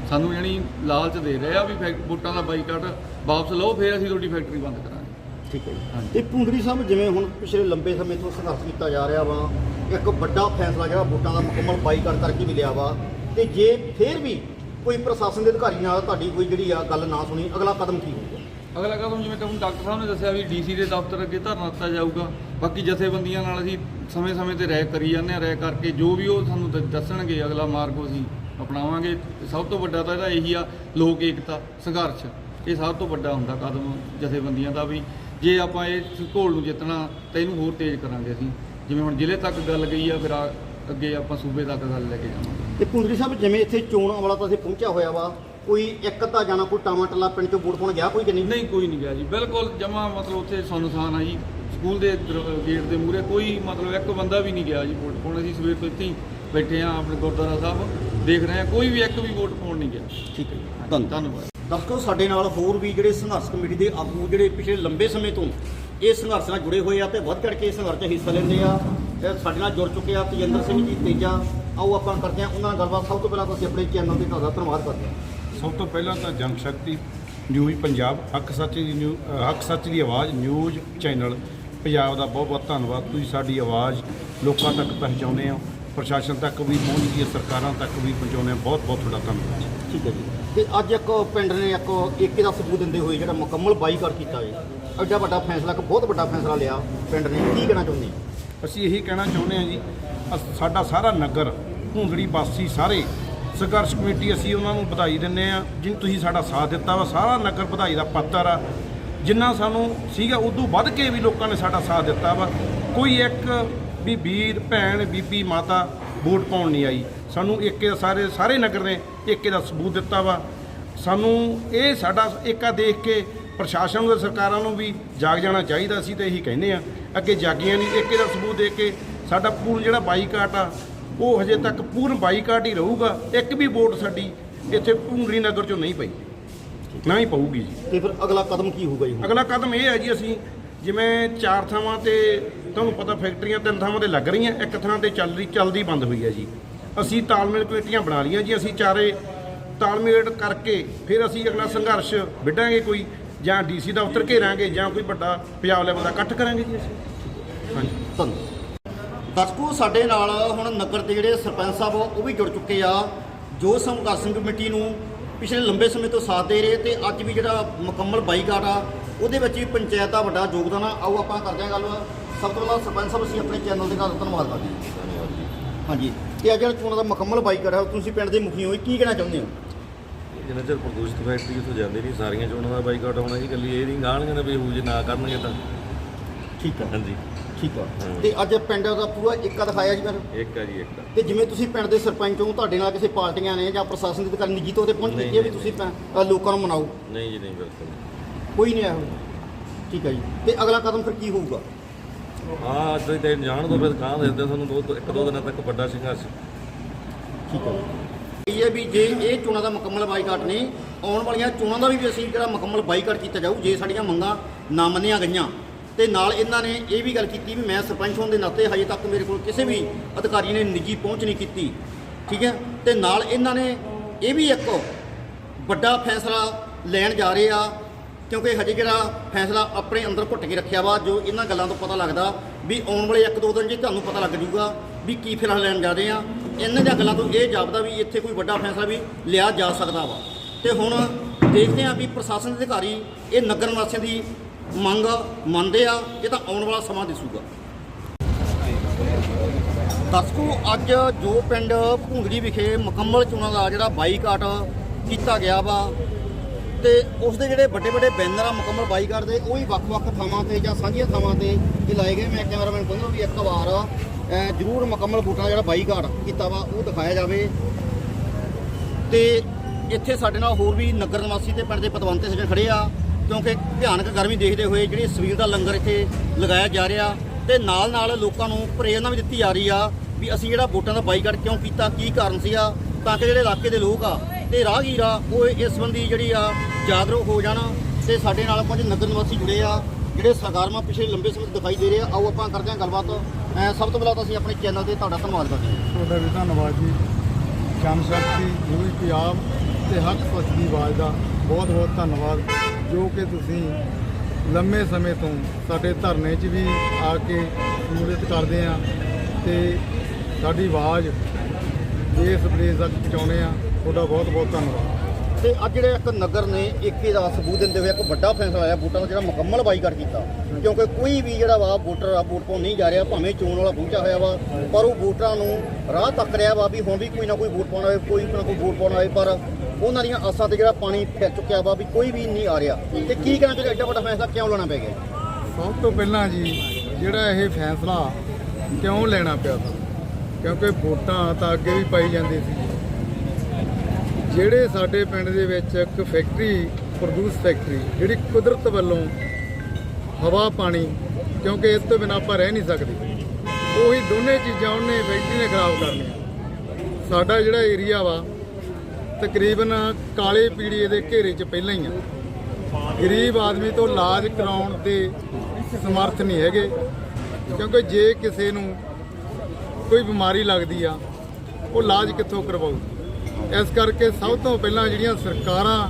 ਸਾਨੂੰ ਜਾਣੀ ਲਾਲਚ ਦੇ ਰਹੇ ਆ ਵੀ ਫੈਕ- ਵੋਟਾਂ ਦਾ ਬਾਈਕਾਟ ਵਾਪਸ ਲਓ, ਫਿਰ ਅਸੀਂ ਤੁਹਾਡੀ ਫੈਕਟਰੀ ਬੰਦ ਕਰਾਂਗੇ। ਠੀਕ ਹੈ ਜੀ। ਤੇ ਪੁੰਦਰੀ ਸਾਹਿਬ ਜਿਵੇਂ ਹੁਣ ਪਿਛਲੇ ਲੰਬੇ ਸਮੇਂ ਤੋਂ ਸੰਘਰਸ਼ ਕੀਤਾ ਜਾ ਰਿਹਾ ਵਾ ਇੱਕ ਵੱਡਾ ਫੈਸਲਾ ਜਿਹੜਾ ਵੋਟਾਂ ਦਾ ਮੁਕੰਮਲ ਬਾਈਕਾਟ ਕਰਕੇ ਮਿਲਿਆ ਵਾ ਤੇ ਜੇ ਫੇਰ ਵੀ ਕੋਈ ਪ੍ਰਸ਼ਾਸਨ ਦੇ ਅਧਿਕਾਰੀ ਨਾਲ ਤੁਹਾਡੀ ਕੋਈ ਜਿਹੜੀ ਆ ਗੱਲ ਨਾ ਸੁਣੀ ਅਗਲਾ ਕਦਮ ਕੀ ਹੋਊਗਾ? ਅਗਲਾ ਕਦਮ ਜਿਵੇਂ ਤੁਹਾਨੂੰ ਡਾਕਟਰ ਸਾਹਿਬ ਨੇ ਦੱਸਿਆ ਵੀ ਡੀਸੀ ਦੇ ਦਫ਼ਤਰ ਅੱਗੇ ਧਰਨਾ ਦਿੱਤਾ ਜਾਊਗਾ ਬਾਕੀ ਜਥੇਬੰਦੀਆਂ ਨਾਲ ਅਸੀਂ ਸਮੇਂ-ਸਮੇਂ ਤੇ ਰਹਿ ਕਰੀ ਜਾਂਦੇ ਹਾਂ ਰਹਿ ਕਰਕੇ ਜੋ ਵੀ ਉਹ ਸਾਨੂੰ ਦ- ਦੱਸਣਗੇ ਅਗਲਾ ਮਾਰਗ ਅਸੀਂ ਅਪਣਾਵਾਂਗੇ। ਸਭ ਤੋਂ ਵੱਡਾ ਤਾਂ ਇਹਦਾ ਇਹੀ ਆ ਲੋਕ ਏਕਤਾ ਸੰਘਰਸ਼। ਇਹ ਸਭ ਤੋਂ ਵੱਡਾ ਹੁੰਦਾ ਕਦਮ ਜਥੇਬੰਦੀਆਂ ਦਾ ਵੀ। ਜੇ ਆਪਾਂ ਇਹ ਘੋਲ ਨੂੰ ਜਿੱਤਣਾ ਤਾਂ ਇਹਨੂੰ ਹੋਰ ਤੇਜ਼ ਕਰਾਂਗੇ ਅਸੀਂ। ਜਿਵੇਂ ਹੁਣ ਜ਼ਿਲ੍ਹੇ ਤੱਕ ਗੱਲ ਗਈ ਆ ਫਿਰ ਆ- ਅੱਗੇ ਆਪਾਂ ਸੂਬੇ ਤੱਕ ਗੱਲ ਲੈ ਕੇ ਜਾਵਾਂਗੇ। ਤੇ ਪੁੰਦਰੀ ਸਾਹਿਬ ਜਿਵੇਂ ਇੱਥੇ ਚੋਣਾਂ ਵਾਲਾ ਤਾਂ ਅਸੀਂ ਪਹੁੰਚਿਆ ਹੋਇਆ ਵਾ ਕੋਈ ਇੱਕ ਤਾਂ ਜਾਣਾ ਕੋਈ ਟਾਵਾਂ ਟੱਲਾ ਪਿੰਡ ਚੋਂ ਵੋਟ ਪਾਉਣ ਗਿਆ ਕੋਈ ਕਿ ਨਹੀਂ? ਨਹੀਂ ਕੋਈ ਨਹੀਂ ਗਿਆ ਜੀ। ਬਿਲਕੁਲ ਜਮਾ ਮਤਲਬ ਉੱਥੇ ਸੁੰਨਸਾਨ ਆ ਜੀ। ਸਕੂਲ ਦੇ ਦਰ- ਗੇਟ ਦੇ ਮੂਹਰੇ ਕੋਈ ਮਤਲਬ ਇੱਕ ਬੰਦਾ ਵੀ ਨਹੀਂ ਗਿਆ ਜੀ ਵੋਟ ਪਾਉਣ। ਅਸੀਂ ਸਵੇਰ ਤੋਂ ਇੱਥੇ ਹੀ ਬੈਠੇ ਆ ਆਪਣੇ ਗੁਰਦੁਆਰਾ ਸਾਹਿਬ ਦੇਖ ਰਹੇ ਆ। ਕੋਈ ਵੀ ਇੱਕ ਵੀ ਵੋਟ ਪਾਉਣ ਨਹੀਂ ਗਿਆ। ਠੀਕ ਹੈ ਜੀ। ਧੰਨਵਾਦ। ਧੰਨਵਾਦ। ਦਰਸ਼ਕੋ ਸਾਡੇ ਨਾਲ ਹੋਰ ਵੀ ਜਿਹੜੇ ਸੰਘਰਸ਼ ਕਮੇਟੀ ਦੇ ਆਗੂ ਜਿਹੜੇ ਪਿਛਲੇ ਲੰਬੇ ਸਮੇਂ ਤੋਂ ਇਹ ਸੰਘਰਸ਼ ਨਾਲ ਜੁੜੇ ਹੋਏ ਆ ਤੇ ਵੱਧ ਚੜ ਕੇ ਇਸ ਸੰਘਰਸ਼ 'ਚ ਹਿੱਸਾ ਲੈਂਦੇ ਆ ਤੇ ਸਾਡੇ ਨਾਲ ਜੁੜ ਚੁੱਕੇ ਆ ਤੇਜਿੰਦਰ ਸਿੰਘ ਜੀ ਤੇਜਾ। ਆਓ ਆਪਾਂ ਕਰਦੇ ਹਾਂ ਉਹਨਾਂ ਨਾਲ ਗੱਲਬਾਤ। ਸਭ ਤੋਂ ਪਹਿਲਾਂ ਤਾਂ ਅਸੀਂ ਆਪਣੇ ਚੈਨਲ ਤੇ ਤੁਹਾਡਾ ਧੰਨਵਾਦ ਕਰਦੇ ਹਾਂ। ਸਭ ਤੋਂ ਪਹਿਲਾਂ ਤਾਂ ਜਨ ਸ਼ਕਤੀ ਨਿਊਜ਼ ਪੰਜਾਬ ਹੱਕ ਸੱਚ ਦੀ ਨਿਊ ਹੱਕ ਸੱਚ ਦੀ ਆਵਾਜ਼ ਨਿਊਜ਼ ਚੈਨਲ। ਪੰਜਾਬ ਦਾ ਬਹੁਤ ਬਹੁਤ ਧੰਨਵਾਦ। ਤੁਸੀਂ ਸਾਡੀ ਆਵਾਜ਼ ਲੋਕਾਂ ਤੱਕ ਪਹੁੰਚਾਉਂਦੇ ਹੋ। ਪ੍ਰਸ਼ਾਸਨ ਤੱਕ ਵੀ ਪਹੁੰਚਦੀ ਹੈ ਸਰਕਾਰਾਂ ਤੱਕ ਵੀ ਪਹੁੰਚਾਉਂਦੇ ਹੋ। ਬਹੁਤ ਬਹੁਤ ਤੁਹਾਡਾ ਧੰਨਵਾਦ। ਠੀਕ ਹੈ ਜੀ। ਤੇ ਅੱਜ ਇੱਕ ਪਿੰਡ ਨੇ ਇੱਕ ਏਕੇ ਦਾ ਸਬੂਤ ਦਿੰਦੇ ਹੋਏ ਜਿਹੜਾ ਮੁਕੰਮਲ ਬਾਈਕਾਟ ਕੀਤਾ ਹੈ ਐਡਾ ਵੱਡਾ ਫੈਸਲਾ, ਇੱਕ ਬਹੁਤ ਵੱਡਾ ਫੈਸਲਾ ਲਿਆ ਪਿੰਡ ਨੇ। ਕੀ ਕਹਿਣਾ ਚਾਹੁੰਦੇ ਅਸੀਂ ਇਹੀ ਕਹਿਣਾ ਚਾਹੁੰਦੇ ਹਾਂ ਜੀ, ਅਸ- ਸਾਡਾ ਸਾਰਾ ਨਗਰ, ਭੁੰਦੜੀ ਵਾਸੀ ਸਾਰੇ, ਸੰਘਰਸ਼ ਕਮੇਟੀ ਅਸੀਂ ਉਹਨਾਂ ਨੂੰ ਵਧਾਈ ਦਿੰਦੇ ਆ ਜਿਨ ਤੁਸੀਂ ਸਾਡਾ ਸਾਥ ਦਿੱਤਾ ਵਾ, ਸਾਰਾ ਨਗਰ ਵਧਾਈ ਦਾ ਪਾਤਰ ਆ। ਜਿੰਨਾ ਸਾਨੂੰ ਸੀਗਾ, ਉਦੋਂ ਵੱਧ ਕੇ ਵੀ ਲੋਕਾਂ ਨੇ ਸਾਡਾ ਸਾਥ ਦਿੱਤਾ ਵਾ। ਕੋਈ ਇੱਕ ਵੀ ਵੀਰ, ਭੈਣ, ਬੀਬੀ, ਮਾਤਾ ਵੋਟ ਪਾਉਣ ਨਹੀਂ ਆਈ। ਸਾਨੂੰ ਏਕੇ ਸਾਰੇ ਸਾਰੇ ਨਗਰ ਨੇ ਏਕੇ ਦਾ ਸਬੂਤ ਦਿੱਤਾ ਵਾ। ਸਾਨੂੰ ਇਹ ਸਾਡਾ ਏਕਾ ਦੇਖ ਕੇ ਪ੍ਰਸ਼ਾਸਨ ਨੂੰ ਤੇ ਸਰਕਾਰਾਂ ਨੂੰ ਵੀ ਜਾਗ ਜਾਣਾ ਚਾਹੀਦਾ ਸੀ ਤੇ ਇਹੀ ਕਹਿੰਦੇ ਆ। ਅੱਗੇ ਜਾਗੀਆਂ ਨਹੀਂ ਏਕੇ ਦਾ ਸਬੂਤ ਦੇ ਕੇ ਸਾਡਾ ਪੂਰਨ ਜਿਹੜਾ ਬਾਈਕਾਟ ਆ ਉਹ ਹਜੇ ਤੱਕ ਪੂਰਨ ਬਾਈਕਾਟ ਹੀ ਰਹੂਗਾ। ਇੱਕ ਵੀ ਵੋਟ ਸਾਡੀ ਇੱਥੇ ਭੂੰਗੜੀ ਨਗਰ ਚੋਂ ਨਹੀਂ ਪਈ। ਨਾ ਹੀ ਪਊਗੀ ਜੀ। ਤੇ ਫਿਰ ਅਗਲਾ ਕਦਮ ਕੀ ਹੋਊਗਾ ਜੀ? ਅਗਲਾ ਕਦਮ ਇਹ ਹੈ ਜੀ ਅਸੀਂ ਜਿਵੇਂ ਚਾਰ ਥਾਵਾਂ ਤੇ ਤੁਹਾਨੂੰ ਪਤਾ ਫੈਕਟਰੀਆਂ ਤਿੰਨ ਥਾਵਾਂ ਤੇ ਲੱਗ ਰਹੀਆਂ ਇੱਕ ਥਾਂ ਤੇ ਚੱਲ ਰਹੀ ਚੱਲਦੀ ਬੰਦ ਹੋਈ ਹੈ ਜੀ। ਅਸੀਂ ਤਾਲਮੇਲ ਕਮੇਟੀਆਂ ਬਣਾ ਲਈਆਂ ਜੀ, ਅਸੀਂ ਚਾਰੇ ਤਾਲਮੇਲ ਕਰਕੇ ਫਿਰ ਅਸੀਂ ਅਗਲਾ ਸੰਘਰਸ਼ ਵਿੱਢਾਂਗੇ ਕੋਈ ਜਾਂ ਡੀਸੀ ਦਫ਼ਤਰ ਘੇਰਾਂਗੇ ਜਾਂ ਕੋਈ ਵੱਡਾ ਪੰਜਾਬ ਲੈਵਲ ਦਾ ਇਕੱਠ ਕਰਾਂਗੇ ਜੀ ਅਸੀਂ। ਹਾਂਜੀ। ਧੰਨਵਾਦ। ਦਰਸ਼ਕੋ, ਸਾਡੇ ਨਾਲ ਹੁਣ ਨਗਰ ਦੇ ਜਿਹੜੇ ਸਰਪੰਚ ਸਾਹਿਬ ਉਹ ਵੀ ਜੁੜ ਚੁੱਕੇ ਆ। ਜੋ ਸੰਘਰਸ਼ ਕਮੇਟੀ ਨੂੰ ਪਿਛਲੇ ਲੰਬੇ ਸਮੇਂ ਤੋਂ ਸਾਥ ਦੇ ਰਹੇ ਤੇ ਅੱਜ ਵੀ ਜਿਹੜਾ ਮੁਕੰਮਲ ਬਾਈਕਾਟ ਆ, ਉਹਦੇ ਵਿੱਚ ਵੀ ਪੰਚਾਇਤ ਦਾ ਵੱਡਾ ਯੋਗਦਾਨ ਆ। ਆਓ ਆਪਾਂ ਕਰਦੇ ਹਾਂ ਗੱਲ। ਸਭ ਤੋਂ ਪਹਿਲਾਂ ਸਰਪੰਚ ਸਾਹਿਬ, ਅਸੀਂ ਆਪਣੇ ਚੈਨਲ ਦੇ ਨਾਲ ਧੰਨਵਾਦ ਕਰਦੇ ਹਾਂ। ਹਾਂਜੀ। ਅੱਜ ਜਿਹੜਾ ਚੋਣਾਂ ਦਾ ਮੁਕੰਮਲ ਬਾਈਕਾਟ ਆ ਤੁਸੀਂ ਪਿੰਡ ਦੇ ਮੁਖੀ ਹੋ ਕੀ ਕਹਿਣਾ ਚਾਹੁੰਦੇ ਹੋ? ਜਿੰਨਾ ਚਿਰ ਪ੍ਰਦੂਸ਼ਿਤ ਫੈਕਟਰੀ ਉੱਥੋਂ ਜਾਂਦੀ ਨਹੀਂ ਸਾਰੀਆਂ ਚੋਣਾਂ ਦਾ ਬਾਈਕਾਟ ਹੋਣਾ ਜੀ ਕੱਲੀ ਇਹ ਨਹੀਂ ਗਾਣਗੇ ਨਾ ਵੀ ਹੂ ਜੇ ਨਾ ਕਰਨਗੇ ਤਾਂ। ਠੀਕ ਆ। ਹਾਂਜੀ। ਠੀਕ ਆ। ਹਾਂ। ਤੇ ਅੱਜ ਪਿੰਡ ਦਾ ਪੂਰਾ ਏਕਾ ਦਿਖਾਇਆ ਜੀ ਮੈਨੂੰ ਇੱਕ ਆ ਜੀ ਇੱਕ ਆ। ਤੇ ਜਿਵੇਂ ਤੁਸੀਂ ਪਿੰਡ ਦੇ ਸਰਪੰਚ ਹੋ ਤੁਹਾਡੇ ਨਾਲ ਕਿਸੇ ਪਾਰਟੀਆਂ ਨੇ ਜਾਂ ਪ੍ਰਸ਼ਾਸਨ ਦੇ ਅਧਿਕਾਰੀ ਨਿੱਜੀ ਤੌਰ ਤੇ ਪਹੁੰਚ ਕੀਤੀ ਹੈ ਵੀ ਤੁਸੀਂ ਲੋਕਾਂ ਨੂੰ ਮਨਾਓ। ਨਹੀਂ ਜੀ ਨਹੀਂ ਬਿਲਕੁਲ ਕੋਈ ਨਹੀਂ ਆਇਆ ਠੀਕ ਹੈ ਜੀ। ਤੇ ਅਗਲਾ ਕਦਮ ਫਿਰ ਕੀ ਹੋਊਗਾ? ਹਾਂ, ਅੱਜ ਦੇ ਜਾਣ ਤੋਂ ਫਿਰ ਕਾਂ ਦਿੰਦੇ ਤੁਹਾਨੂੰ ਦੋ ਇੱਕ ਦੋ ਦਿਨਾਂ ਤੱਕ ਵੱਡਾ ਸੰਘਰਸ਼। ਠੀਕ ਹੈ ਇਹ ਹੈ ਵੀ ਜੇ ਇਹ ਚੋਣਾਂ ਦਾ ਮੁਕੰਮਲ ਬਾਈਕਾਟ ਨਹੀਂ, ਆਉਣ ਵਾਲੀਆਂ ਚੋਣਾਂ ਦਾ ਵੀ ਅਸੀਂ ਜਿਹੜਾ ਮੁਕੰਮਲ ਬਾਈਕਾਟ ਕੀਤਾ ਜਾਊ, ਜੇ ਸਾਡੀਆਂ ਮੰਗਾਂ ਨਾ ਮੰਨੀਆਂ ਗਈਆਂ। ਤੇ ਨਾਲ ਇਹਨਾਂ ਨੇ ਇਹ ਵੀ ਗੱਲ ਕੀਤੀ ਵੀ ਮੈਂ ਸਰਪੰਚ ਹੋਣ ਦੇ ਨਾਤੇ ਹਜੇ ਤੱਕ ਮੇਰੇ ਕੋਲ ਕਿਸੇ ਵੀ ਅਧਿਕਾਰੀ ਨੇ ਨਿੱਜੀ ਪਹੁੰਚ ਨਹੀਂ ਕੀਤੀ। ਠੀਕ ਹੈ? ਤੇ ਨਾਲ ਇਹਨਾਂ ਨੇ ਇਹ ਵੀ ਇੱਕ ਵੱਡਾ ਫੈਸਲਾ ਲੈਣ ਜਾ ਰਹੇ ਆ ਕਿਉਂਕਿ ਹਜੇ ਜਿਹੜਾ ਫੈਸਲਾ ਆਪਣੇ ਅੰਦਰ ਘੁੱਟ ਕੇ ਰੱਖਿਆ ਵਾ, ਜੋ ਇਹਨਾਂ ਗੱਲਾਂ ਤੋਂ ਪਤਾ ਲੱਗਦਾ ਵੀ ਆਉਣ ਵਾਲੇ ਇੱਕ ਦੋ ਦਿਨ 'ਚ ਤੁਹਾਨੂੰ ਪਤਾ ਲੱਗ ਜੂਗਾ ਵੀ ਕੀ ਫੈਸਲਾ ਲੈਣ ਜਾ ਰਹੇ ਆ। ਇਹਨਾਂ ਦੀਆਂ ਗੱਲਾਂ ਤੋਂ ਇਹ ਜਾਪਦਾ ਵੀ ਇੱਥੇ ਕੋਈ ਵੱਡਾ ਫੈਸਲਾ ਵੀ ਲਿਆ ਜਾ ਸਕਦਾ ਵਾ। ਤੇ ਹੁਣ ਦੇਖਦੇ ਆ ਵੀ ਪ੍ਰਸ਼ਾਸਨ ਅਧਿਕਾਰੀ ਇਹ ਨਗਰ ਨਿਵਾਸੀਆਂ ਦੀ ਮੰਗ ਮੰਨਦੇ ਆ, ਇਹ ਤਾਂ ਆਉਣ ਵਾਲਾ ਸਮਾਂ ਦਿਸੂਗਾ। ਦਰਸ਼ਕੋ ਅੱਜ ਜੋ ਪਿੰਡ ਭੁੰਗੜੀ ਵਿਖੇ ਮੁਕੰਮਲ ਚੋਣਾਂ ਦਾ ਜਿਹੜਾ ਬਾਈਕਾਟ ਕੀਤਾ ਗਿਆ ਵਾ ਤੇ ਉਸ ਦੇ ਜਿਹੜੇ ਵੱਡੇ ਵੱਡੇ ਬੈਨਰ ਆ ਮੁਕੰਮਲ ਬਾਈਕਾਟ ਦੇ, ਉਹ ਵੀ ਵੱਖ-ਵੱਖ ਥਾਵਾਂ ਤੇ ਜਾਂ ਸਾਂਝੀਆਂ ਥਾਵਾਂ ਤੇ ਇਹ ਲਾਏ ਗਏ। ਮੈਂ ਕੈਮਰਾਮੈਨ ਕਹਿੰਦਾ ਵੀ ਇੱਕ ਵਾਰ ਜ਼ਰੂਰ ਮੁਕੰਮਲ ਬੂਟਾਂ ਦਾ ਜਿਹੜਾ ਬਾਈਕਾਟ ਕੀਤਾ ਵਾ, ਉਹ ਦਿਖਾਇਆ ਜਾਵੇ। ਤੇ ਇੱਥੇ ਸਾਡੇ ਨਾਲ ਹੋਰ ਵੀ ਨਗਰ ਨਿਵਾਸੀ ਤੇ ਪਿੰਡ ਦੇ ਪਤਵੰਤੇ ਸੱਜਣ ਖੜੇ ਆ, ਕਿਉਂਕਿ ਭਿਆਨਕ ਗਰਮੀ ਦੇਖਦੇ ਹੋਏ ਜਿਹੜੀ ਸਵੀਰ ਦਾ ਲੰਗਰ ਇੱਥੇ ਲਗਾਇਆ ਜਾ ਰਿਹਾ ਤੇ ਨਾਲ ਨਾਲ ਲੋਕਾਂ ਨੂੰ ਪ੍ਰੇਰਨਾ ਵੀ ਦਿੱਤੀ ਜਾ ਰਹੀ ਆ ਵੀ ਅਸੀਂ ਜਿਹੜਾ ਵੋਟਾਂ ਦਾ ਬਾਈਕਾਟ ਕਿਉਂ ਕੀਤਾ, ਕੀ ਕਾਰਨ ਸੀਗਾ ਤਾਂ ਕਿ ਜਿਹੜੇ ਇਲਾਕੇ ਦੇ ਲੋਕ ਆ, ਤੇ ਰਾਹਗੀਰ ਆ, ਉਹ ਇਸ ਸੰਬੰਧੀ ਜਿਹੜੀ ਆ ਜਾਗਰੂਕ ਹੋ ਜਾਣ ਤੇ ਸਾਡੇ ਨਾਲ ਕੁਝ ਨਗਰ ਨਿਵਾਸੀ ਜੁੜੇ ਆ, ਜਿਹੜੇ ਸਰਕਾਰਾਂ ਪਿਛਲੇ ਲੰਬੇ ਸਮੇਂ ਤੋਂ ਦਿਖਾਈ ਦੇ ਰਹੇ ਆ। ਆਓ ਆਪਾਂ ਕਰਦੇ ਹਾਂ ਗੱਲਬਾਤ। ਸਭ ਤੋਂ ਪਹਿਲਾਂ ਤਾਂ ਅਸੀਂ ਆਪਣੇ ਚੈਨਲ ਤੇ ਤੁਹਾਡਾ ਧੰਨਵਾਦ ਕਰਦੇ ਹਾਂ। ਤੁਹਾਡਾ ਵੀ ਧੰਨਵਾਦ ਜੀ। ਸ਼ਾਮ ਸ਼ਕਤੀ ਨਿਊਜ਼ ਪੰਜਾਬ ਤੇ ਹੱਕ ਪੱਖ ਦੀ ਆਵਾਜ਼ ਦਾ ਬਹੁਤ ਬਹੁਤ ਧੰਨਵਾਦ। ਜੋ ਕਿ ਤੁਸੀਂ ਲੰਮੇ ਸਮੇਂ ਤੋਂ ਸਾਡੇ ਧਰਨੇ 'ਚ ਵੀ ਆ ਕੇ ਸ਼ਮੂਲੀਅਤ ਕਰਦੇ ਆ ਤੇ ਸਾਡੀ ਆਵਾਜ਼ ਇਸ ਪਲੇਸ ਤੱਕ ਪਹੁੰਚਾਉਂਦੇ ਆ। ਤੁਹਾਡਾ ਬਹੁਤ ਬਹੁਤ ਧੰਨਵਾਦ। ਤੇ ਅੱਜ ਜਿਹੜੇ ਇੱਕ ਨਗਰ ਨੇ ਏਕੇ ਦਾ ਸਬੂਤ ਦਿੰਦੇ ਹੋਏ ਇੱਕ ਵੱਡਾ ਫੈਸਲਾ ਆਇਆ ਵੋਟਾਂ ਦਾ ਜਿਹੜਾ ਮੁਕੰਮਲ ਬਾਈਕਾਟ ਕੀਤਾ। ਕਿਉਂਕਿ ਕੋਈ ਵੀ ਜਿਹੜਾ ਵਾ ਵੋਟਰ ਆ ਵੋਟ ਪਾਉਣ ਨਹੀਂ ਜਾ ਰਿਹਾ ਭਾਵੇਂ ਚੋਣ ਵਾਲਾ ਪਹੁੰਚਿਆ ਹੋਇਆ ਵਾ ਪਰ ਉਹ ਵੋਟਰਾਂ ਨੂੰ ਰਾਹ ਤੱਕ ਰਿਹਾ ਵਾ ਵੀ ਹੁਣ ਵੀ ਕੋਈ ਨਾ ਕੋਈ ਵੋਟ ਪਾਉਣਾ ਹੋਵੇ ਕੋਈ ਨਾ ਕੋਈ ਵੋਟ ਪਾਉਣਾ ਹੋਵੇ ਪਰ ਉਹਨਾਂ ਦੀਆਂ ਆਸਾਂ ਤੇ ਜਿਹੜਾ ਪਾਣੀ ਫਿਰ ਚੁੱਕਿਆ ਵਾ ਵੀ ਕੋਈ ਵੀ ਨਹੀਂ ਆ ਰਿਹਾ। ਤੇ ਕੀ ਕਹਿਣਾ ਚਾਹੀਦਾ ਐਡਾ ਵੱਡਾ ਫੈਸਲਾ ਕਿਉਂ ਲੈਣਾ ਪੈ ਗਿਆ? ਸਭ ਤੋਂ ਪਹਿਲਾਂ ਜੀ ਜਿਹੜਾ ਇਹ ਫੈਸਲਾ ਕਿਉਂ ਲੈਣਾ ਪਿਆ ਕਿਉਂਕਿ ਵੋਟਾਂ ਤਾਂ ਅੱਗੇ ਵੀ ਪਾਈ ਜਾਂਦੀ ਸੀ। ਜਿਹੜੇ ਸਾਡੇ ਪਿੰਡ ਦੇ ਵਿੱਚ ਇੱਕ ਫੈਕਟਰੀ ਪ੍ਰੋਡਿਊਸ ਫੈਕਟਰੀ ਜਿਹੜੀ ਕੁਦਰਤ ਵੱਲੋਂ ਹਵਾ, ਪਾਣੀ, ਕਿਉਂਕਿ ਇਸ ਤੋਂ ਬਿਨਾਂ ਆਪਾਂ ਰਹਿ ਨਹੀਂ ਸਕਦੇ। ਉਹੀ ਦੋਨੇ ਚੀਜ਼ਾਂ ਉਹਨੇ ਫੈਕਟਰੀ ਨੇ ਖਰਾਬ ਕਰਨੀਆਂ। ਸਾਡਾ ਜਿਹੜਾ ਏਰੀਆ ਵਾ, ਤਕਰੀਬਨ ਕਾਲੇ ਪੀੜੀਏ ਦੇ ਘੇਰੇ 'ਚ ਪਹਿਲਾਂ ਹੀ ਆ। ਗਰੀਬ ਆਦਮੀ ਤੋਂ ਇਲਾਜ ਕਰਾਉਣ ਦੇ ਸਮਰਥ ਨਹੀਂ ਹੈਗੇ। ਕਿਉਂਕਿ ਜੇ ਕਿਸੇ ਨੂੰ ਕੋਈ ਬਿਮਾਰੀ ਲੱਗਦੀ ਆ ਉਹ ਇਲਾਜ ਕਿੱਥੋਂ ਕਰਵਾਊ? ਇਸ ਕਰਕੇ ਸਭ ਤੋਂ ਪਹਿਲਾਂ ਜਿਹੜੀਆਂ ਸਰਕਾਰਾਂ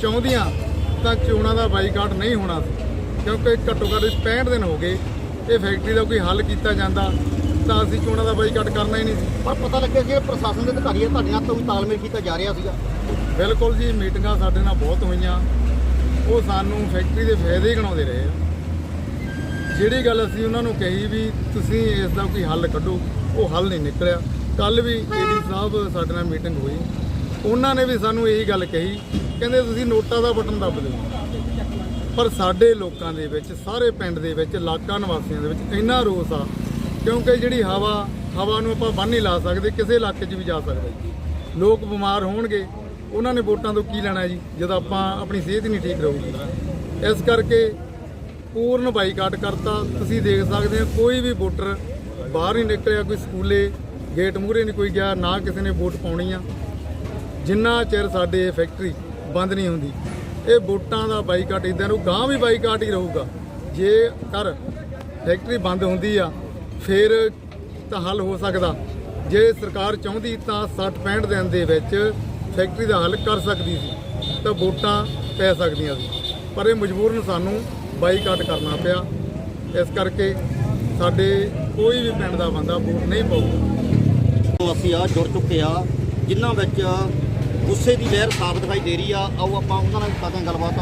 ਚਾਹੁੰਦੀਆਂ ਤਾਂ ਚੋਣਾਂ ਦਾ ਬਾਈਕਾਟ ਨਹੀਂ ਹੋਣਾ ਸੀ। ਕਿਉਂਕਿ ਘੱਟੋ ਘੱਟ 65 ਦਿਨ ਹੋ ਗਏ ਇਹ ਫੈਕਟਰੀ ਦਾ ਕੋਈ ਹੱਲ ਕੀਤਾ ਜਾਂਦਾ ਤਾਂ ਅਸੀਂ ਚੋਣਾਂ ਦਾ ਬਾਈਕਾਟ ਕਰਨਾ ਹੀ ਨਹੀਂ ਸੀ? ਪਰ ਪਤਾ ਲੱਗਿਆ ਕਿ ਪ੍ਰਸ਼ਾਸਨ ਦੇ ਅਧਿਕਾਰੀ ਆ ਤੁਹਾਡੇ ਨਾਲ ਤੋਂ ਤਾਲਮੇਲ ਕੀਤਾ ਜਾ ਰਿਹਾ ਸੀਗਾ। ਬਿਲਕੁਲ ਜੀ ਮੀਟਿੰਗਾਂ ਸਾਡੇ ਨਾਲ ਬਹੁਤ ਹੋਈਆਂ। ਉਹ ਸਾਨੂੰ ਫੈਕਟਰੀ ਦੇ ਫਾਇਦੇ ਹੀ ਗਣਾਉਂਦੇ ਰਹੇ ਆ। ਜਿਹੜੀ ਗੱਲ ਅਸੀਂ ਉਹਨਾਂ ਨੂੰ ਕਹੀ ਵੀ ਤੁਸੀਂ ਇਸ ਦਾ ਕੋਈ ਹੱਲ ਕੱਢੋ ਉਹ ਹੱਲ ਨਹੀਂ ਨਿਕਲਿਆ। ਕੱਲ ਵੀ ਏਡੀ ਸਾਹਿਬ ਸਾਡੇ ਨਾਲ ਮੀਟਿੰਗ ਹੋਈ। ਉਹਨਾਂ ਨੇ ਵੀ ਸਾਨੂੰ ਇਹੀ ਗੱਲ ਕਹੀ, ਕਹਿੰਦੇ ਤੁਸੀਂ ਨੋਟਾਂ ਦਾ ਬਟਨ ਦੱਬ ਦਿਓ। ਪਰ ਸਾਡੇ ਲੋਕਾਂ ਦੇ ਵਿੱਚ, ਸਾਰੇ ਪਿੰਡ ਦੇ ਵਿੱਚ, ਇਲਾਕਾ ਨਿਵਾਸੀਆਂ ਦੇ ਵਿੱਚ ਇੰਨਾ ਰੋਸ ਆ, ਕਿਉਂਕਿ ਜਿਹੜੀ ਹਵਾ ਹਵਾ ਨੂੰ ਆਪਾਂ ਬੰਨ ਨਹੀਂ ਲਾ ਸਕਦੇ, ਕਿਸੇ ਇਲਾਕੇ 'ਚ ਵੀ ਜਾ ਸਕਦੇ। ਜੀ ਲੋਕ ਬਿਮਾਰ ਹੋਣਗੇ, ਉਹਨਾਂ ਨੇ ਵੋਟਾਂ ਤੋਂ ਕੀ ਲੈਣਾ ਜੀ, ਜਦੋਂ ਆਪਾਂ ਆਪਣੀ ਸਿਹਤ ਹੀ ਨਹੀਂ ਠੀਕ ਰਹੂਗੀ। ਇਸ ਕਰਕੇ ਪੂਰਨ ਬਾਈਕਾਟ ਕਰਤਾ। ਤੁਸੀਂ ਦੇਖ ਸਕਦੇ ਹੋ, ਕੋਈ ਵੀ ਵੋਟਰ ਬਾਹਰ ਨਹੀਂ ਨਿਕਲਿਆ, ਕੋਈ ਸਕੂਲੇ ਗੇਟ ਮੂਹਰੇ ਨਹੀਂ ਕੋਈ ਗਿਆ, ਨਾ ਕਿਸੇ ਨੇ ਵੋਟ ਪਾਉਣੀ ਆ। ਜਿੰਨਾ ਚਿਰ ਸਾਡੇ ਇਹ ਫੈਕਟਰੀ ਬੰਦ ਨਹੀਂ ਹੁੰਦੀ, ਇਹ ਵੋਟਾਂ ਦਾ ਬਾਈਕਾਟ, ਇਦਾਂ ਨੂੰ ਗਾਂ ਵੀ ਬਾਈਕਾਟ ਹੀ ਰਹੂਗਾ। ਜੇ ਕਰ ਫੈਕਟਰੀ ਬੰਦ ਹੁੰਦੀ ਆ, ਫਿਰ ਤਾਂ ਹੱਲ ਹੋ ਸਕਦਾ। ਜੇ ਸਰਕਾਰ ਚਾਹੁੰਦੀ ਤਾਂ 60 65 ਦਿਨ ਦੇ ਵਿੱਚ ਫੈਕਟਰੀ ਦਾ ਹੱਲ ਕਰ ਸਕਦੀ ਸੀ, ਤਾਂ ਵੋਟਾਂ ਪੈ ਸਕਦੀਆਂ ਸੀ। ਪਰ ਇਹ ਮਜਬੂਰਨ ਸਾਨੂੰ ਬਾਈਕਾਟ ਕਰਨਾ ਪਿਆ। ਇਸ ਕਰਕੇ ਸਾਡੇ ਕੋਈ ਵੀ ਪਿੰਡ ਦਾ ਬੰਦਾ ਵੋਟ ਨਹੀਂ ਪਾਊਗਾ। ਅਸੀਂ ਆ ਜੁੜ ਚੁੱਕੇ ਆ ਜਿਨ੍ਹਾਂ ਵਿੱਚ ਗੁੱਸੇ ਦੀ ਲਹਿਰ ਸਾਫ਼ ਦਿਖਾਈ ਦੇ ਰਹੀ ਆ। ਆਓ ਆਪਾਂ ਉਹਨਾਂ ਨਾਲ ਕਰਦੇ ਹਾਂ ਗੱਲਬਾਤ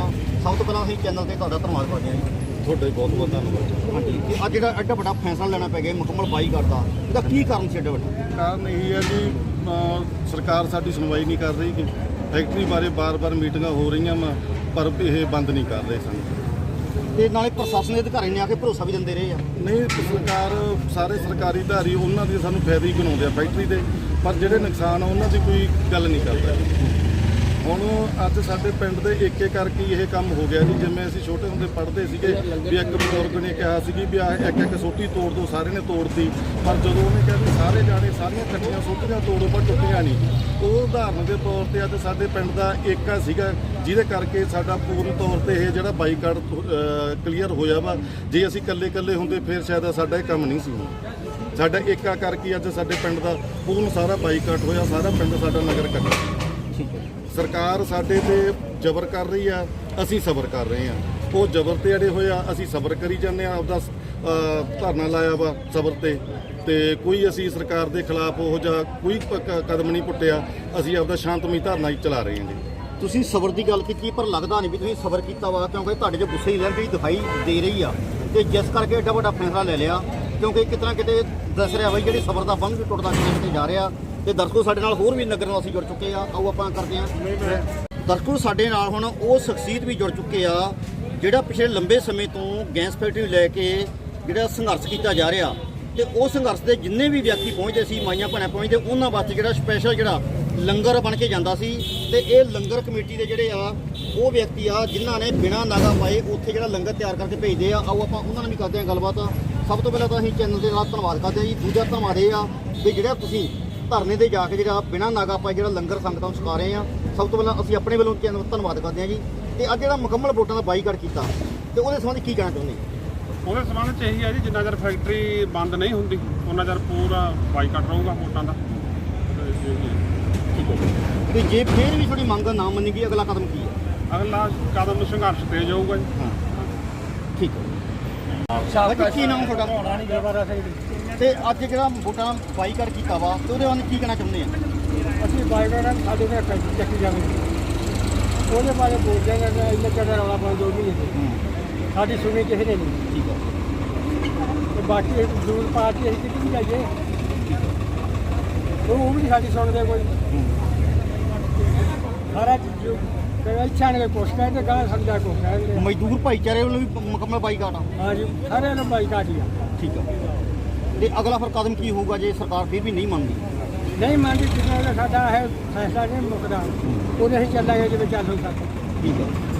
ਸਭ ਤੋਂ ਪਹਿਲਾਂ ਅਸੀਂ ਚੈਨਲ ਤੇ ਤੁਹਾਡਾ ਧੰਨਵਾਦ ਕਰਦੇ ਹਾਂ ਜੀ। ਤੁਹਾਡਾ ਬਹੁਤ ਬਹੁਤ ਧੰਨਵਾਦ। ਹਾਂਜੀ ਅੱਜ ਜਿਹੜਾ ਐਡਾ ਵੱਡਾ ਫੈਸਲਾ ਲੈਣਾ ਪੈ ਗਿਆ ਮੁਕੰਮਲ ਬਾਈ ਕਰਦਾ। ਇਹਦਾ ਕੀ ਕਾਰਨ ਸੀ ਐਡਾ ਵੱਡਾ? ਕਾਰਨ ਇਹ ਹੈ ਜੀ ਸਰਕਾਰ ਸਾਡੀ ਸੁਣਵਾਈ ਨਹੀਂ ਕਰ ਰਹੀ ਕਿ ਫੈਕਟਰੀ ਬਾਰੇ ਬਾਰ-ਬਾਰ ਮੀਟਿੰਗਾਂ ਹੋ ਰਹੀਆਂ ਵਾ ਪਰ ਇਹ ਬੰਦ ਨਹੀਂ ਕਰ ਰਹੇ ਸਨ। ਤੇ ਨਾਲੇ ਪ੍ਰਸ਼ਾਸਨ ਦੇ ਅਧਿਕਾਰੀ ਨੇ ਆ ਕੇ ਭਰੋਸਾ ਵੀ ਦਿੰਦੇ ਰਹੇ ਆ। ਨਹੀਂ ਸਰਕਾਰ, ਸਾਰੇ ਸਰਕਾਰੀ ਅਧਾਰੀ ਉਹਨਾਂ ਦੇ ਸਾਨੂੰ ਫਾਇਦੇ ਹੀ ਗਿਣਾਉਂਦੇ ਆ ਫੈਕਟਰੀ ਦੇ, ਪਰ ਜਿਹੜੇ ਨੁਕਸਾਨ ਆ, ਉਹਨਾਂ ਦੀ ਕੋਈ ਗੱਲ ਨਹੀਂ ਕਰਦਾ। ਹੁਣ ਅੱਜ ਸਾਡੇ ਪਿੰਡ ਦੇ ਏਕੇ ਕਰਕੇ ਇਹ ਕੰਮ ਹੋ ਗਿਆ ਜੀ। ਜਿਵੇਂ ਅਸੀਂ ਛੋਟੇ ਹੁੰਦੇ ਪੜ੍ਹਦੇ ਸੀਗੇ ਵੀ ਇੱਕ ਬਜ਼ੁਰਗ ਨੇ ਕਿਹਾ ਸੀਗੀ ਵੀ ਆ ਇੱਕ ਇੱਕ ਸੋਟੀ ਤੋੜ ਦੋ, ਸਾਰੇ ਨੇ ਤੋੜਤੀ। ਪਰ ਜਦੋਂ ਉਹਨੇ ਕਿਹਾ ਵੀ ਸਾਰੇ ਜਾਣੇ ਸਾਰੀਆਂ ਇਕੱਠੀਆਂ ਸੋਟੀਆਂ ਤੋੜੋ ਪਰ ਟੁੱਟੀਆਂ ਨਹੀਂ। ਉਹ ਉਦਾਹਰਨ ਦੇ ਤੌਰ ਤੇ ਅੱਜ ਸਾਡੇ ਪਿੰਡ ਦਾ ਏਕਾ ਸੀਗਾ, ਜਿਹਦੇ ਕਰਕੇ ਸਾਡਾ ਪੂਰਨ ਤੌਰ ਤੇ ਇਹ ਜਿਹੜਾ ਬਾਈਕਾਟ ਕਲੀਅਰ ਹੋਇਆ ਵਾ। ਜੇ ਅਸੀਂ ਇਕੱਲੇ ਇਕੱਲੇ ਹੁੰਦੇ, ਫਿਰ ਸ਼ਾਇਦ ਸਾਡਾ ਇਹ ਕੰਮ ਨਹੀਂ ਸੀ ਹੋਣਾ। ਸਾਡਾ ਏਕਾ ਕਰਕੇ ਅੱਜ ਸਾਡੇ ਪਿੰਡ ਦਾ ਪੂਰਨ ਸਾਰਾ ਬਾਈਕਾਟ ਹੋਇਆ, ਸਾਰਾ ਪਿੰਡ ਸਾਡਾ ਨਗਰ ਕੱਟਿਆ। ਠੀਕ ਹੈ ਸਰਕਾਰ ਸਾਡੇ ਤੇ ਜ਼ਬਰ ਕਰ ਰਹੀ ਆ, ਅਸੀਂ ਸਬਰ ਕਰ ਰਹੇ ਆ। ਉਹ ਜ਼ਬਰ ਤੇ ਅੜੇ ਹੋਏ ਆ, ਅਸੀਂ ਸਬਰ ਕਰੀ ਜਾਂਦੇ ਆ, ਆਪਦਾ ਧਰਨਾ ਲਾਇਆ ਵਾ ਸਬਰ ਤੇ। ਤੇ ਕੋਈ ਅਸੀਂ ਸਰਕਾਰ ਦੇ ਖਿਲਾਫ ਉਹ ਜਿਹਾ ਕੋਈ ਕ- ਕਦਮ ਨਹੀਂ ਪੁੱਟਿਆ, ਅਸੀਂ ਆਪਦਾ ਸ਼ਾਂਤਮਈ ਧਰਨਾ ਹੀ ਚਲਾ ਰਹੇ ਹਾਂ ਜੀ ਤੁਸੀਂ ਸਬਰ ਦੀ ਗੱਲ ਕੀਤੀ, ਪਰ ਲੱਗਦਾ ਨਹੀਂ ਵੀ ਤੁਸੀਂ ਸਬਰ ਕੀਤਾ ਵਾ, ਕਿਉਂਕਿ ਤੁਹਾਡੇ 'ਚ ਗੁੱਸੇ ਦੀ ਲਹਿਰ ਜਿਹੜੀ ਦਿਖਾਈ ਦੇ ਰਹੀ ਆ। ਤੇ ਜਿਸ ਕਰਕੇ ਏਡਾ ਵੱਡਾ ਫੈਸਲਾ ਲੈ ਲਿਆ, ਕਿਉਂਕਿ ਕਿਤਨਾ ਕਿਤੇ ਦੱਸ ਰਿਹਾ ਬਈ ਜਿਹੜੀ ਸਬਰ ਦਾ ਬੰਨ ਵੀ ਟੁੱਟਦਾ ਕਿਤੇ ਜਾ ਰਿਹਾ। ਤੇ ਦਰਸ਼ਕੋ ਸਾਡੇ ਨਾਲ ਹੋਰ ਵੀ ਨਗਰ ਨਿਵਾਸੀ ਜੁੜ ਚੁੱਕੇ ਆ। ਆਓ ਆਪਾਂ ਕਰਦੇ ਆ ਦਰਸ਼ਕੋ ਸਾਡੇ ਨਾਲ ਹੁਣ ਉਹ ਸ਼ਖਸੀਅਤ ਵੀ ਜੁੜ ਚੁੱਕੇ ਆ ਜਿਹੜਾ ਪਿਛਲੇ ਲੰਬੇ ਸਮੇਂ ਤੋਂ ਗੈਸ ਫੈਕਟਰੀ ਲੈ ਕੇ ਜਿਹੜਾ ਸੰਘਰਸ਼ ਕੀਤਾ ਜਾ ਰਿਹਾ ਤੇ ਉਹ ਸੰਘਰਸ਼ ਦੇ ਜਿੰਨੇ ਵੀ ਵਿਅਕਤੀ ਪਹੁੰਚਦੇ ਸੀ ਮਾਈਆਂ ਭੈਣਾਂ ਪਹੁੰਚਦੇ ਉਹਨਾਂ ਵਾਸਤੇ ਜਿਹੜਾ ਸਪੈਸ਼ਲ ਜਿਹੜਾ ਲੰਗਰ ਬਣ ਕੇ ਜਾਂਦਾ ਸੀ ਤੇ ਇਹ ਲੰਗਰ ਕਮੇਟੀ ਦੇ ਜਿਹੜੇ ਆ ਉਹ ਵਿਅਕਤੀ ਆ ਜਿਨ੍ਹਾਂ ਨੇ ਬਿਨਾਂ ਨਾਗਾ ਪਾਏ ਉੱਥੇ ਜਿਹੜਾ ਲੰਗਰ ਤਿਆਰ ਕਰਕੇ ਭੇਜਦੇ ਆ। ਆਓ ਆਪਾਂ ਉਹਨਾਂ ਨਾਲ ਵੀ ਕਰਦੇ ਹਾਂ ਗੱਲਬਾਤ। ਸਭ ਤੋਂ ਪਹਿਲਾਂ ਤਾਂ ਅਸੀਂ ਚੈਨਲ ਦੇ ਨਾਲ ਧੰਨਵਾਦ ਕਰਦੇ ਹਾਂ ਜੀ। ਦੂਜਾ ਧੰਨਵਾਦ ਇਹ ਆ ਕਿ ਜਿਹੜਾ ਤੁਸੀਂ ਧਰਨੇ ਤੇ ਜਾ ਕੇ ਜਿਹੜਾ ਬਿਨਾਂ ਨਾਗਾ ਪਾਏ ਜਿਹੜਾ ਲੰਗਰ ਸੰਗਤਾਂ ਨੂੰ ਛਕਾ ਰਹੇ ਆ ਸਭ ਤੋਂ ਪਹਿਲਾਂ ਅਸੀਂ ਆਪਣੇ ਵੱਲੋਂ ਧੰਨਵਾਦ ਕਰਦੇ ਹਾਂ ਜੀ। ਤੇ ਅੱਜ ਜਿਹੜਾ ਮੁਕੰਮਲ ਵੋਟਾਂ ਦਾ ਬਾਈਕਾਟ ਕੀਤਾ ਤੇ ਉਹਦੇ ਸੰਬੰਧ ਕੀ ਕਹਿਣਾ ਚਾਹੁੰਦੇ ਉਹਦੇ ਸੰਬੰਧ ਚ ਇਹੀ ਹੈ ਜੀ ਜਿੰਨਾ ਚਿਰ ਫੈਕਟਰੀ ਬੰਦ ਨਹੀਂ ਹੁੰਦੀ ਉਹਨਾਂ ਚਿਰ ਪੂਰਾ ਬਾਈਕਾਟ ਰਹੂਗਾ ਵੋਟਾਂ ਦਾ। ਤੇ। ਤੇ ਜੇ ਫੇਰ ਵੀ ਤੁਹਾਡੀ ਮੰਗ ਨਾ ਮੰਨੀ ਗਈ ਅਗਲਾ ਕਦਮ ਕੀ ਹੈ? ਅਗਲਾ ਕਦਮ ਸੰਘਰਸ਼ ਤੇਜ਼ ਹੋਊਗਾ ਜੀ। ਹਾਂ। ਠੀਕ ਹੈ। ਸਾਬਕਾ ਕੀ ਨਾਮ ਤੁਹਾਡਾ? ਤੇ ਅੱਜ ਜਿਹੜਾ ਵੋਟਾਂ ਬਾਈਕਾਟ ਕੀਤਾ ਵਾ ਤੇ ਉਹਦੇ ਬਾਰੇ ਕੀ ਕਹਿਣਾ ਚਾਹੁੰਦੇ ਆ? ਅਸੀਂ ਬਾਈਕਾਟ ਸਾਡੇ ਫੈਕਟਰੀ ਚੱਕੀ ਜਾਵੇ ਉਹਦੇ ਬਾਰੇ ਬੋਲਦੇ ਹਾਂ ਕਿ ਇੰਨੇ ਚਿਰ ਰੌਲਾ ਪਾਉਣ ਜੋ ਨਹੀਂ ਸਾਡੀ ਸੁਣੀ ਕਿਸੇ ਨੇ ਨਹੀਂ। ਠੀਕ ਹੈ ਤੇ ਬਾਕੀ ਦੂਰ ਪਾਰਟੀ ਅਸੀਂ ਕਿੱਥੇ ਜਾਈਏ ਉਹ ਵੀ ਨਹੀਂ ਸਾਡੀ ਸੁਣਦੇ ਕੋਈ। ਸਾਰਾ ਜੋ ਇੱਛਾ ਨੇ ਕੁਛ ਕਹਿੰਦੇ ਗਾਂ ਸਮਝਾ ਕੁਛ ਕਹਿੰਦੇ ਮਜ਼ਦੂਰ ਭਾਈਚਾਰੇ ਵੱਲੋਂ ਵੀ ਮੁਕੰਮਲ ਬਾਈਕਾਟ ਆ। ਹਾਂਜੀ ਸਾਰੇ ਨੂੰ ਬਾਈਕਾਟ ਹੀ ਆ। ਤੇ ਅਗਲਾ ਫਿਰ ਕਦਮ ਕੀ ਹੋਊਗਾ ਜੇ ਸਰਕਾਰ ਫਿਰ ਵੀ ਨਹੀਂ ਮੰਨਦੀ? ਨਹੀਂ ਮੰਨਦੀ ਜਿੰਨਾ ਦਾ ਸਾਡਾ ਹੈ ਫੈਸਲਾ ਨਹੀਂ ਮੁੱਕਦਾ ਉਹਦੇ ਅਸੀਂ ਚੱਲਾਂਗੇ ਜਿਵੇਂ ਚੱਲ ਹੋ ਸਕਦਾ। ਠੀਕ ਹੈ।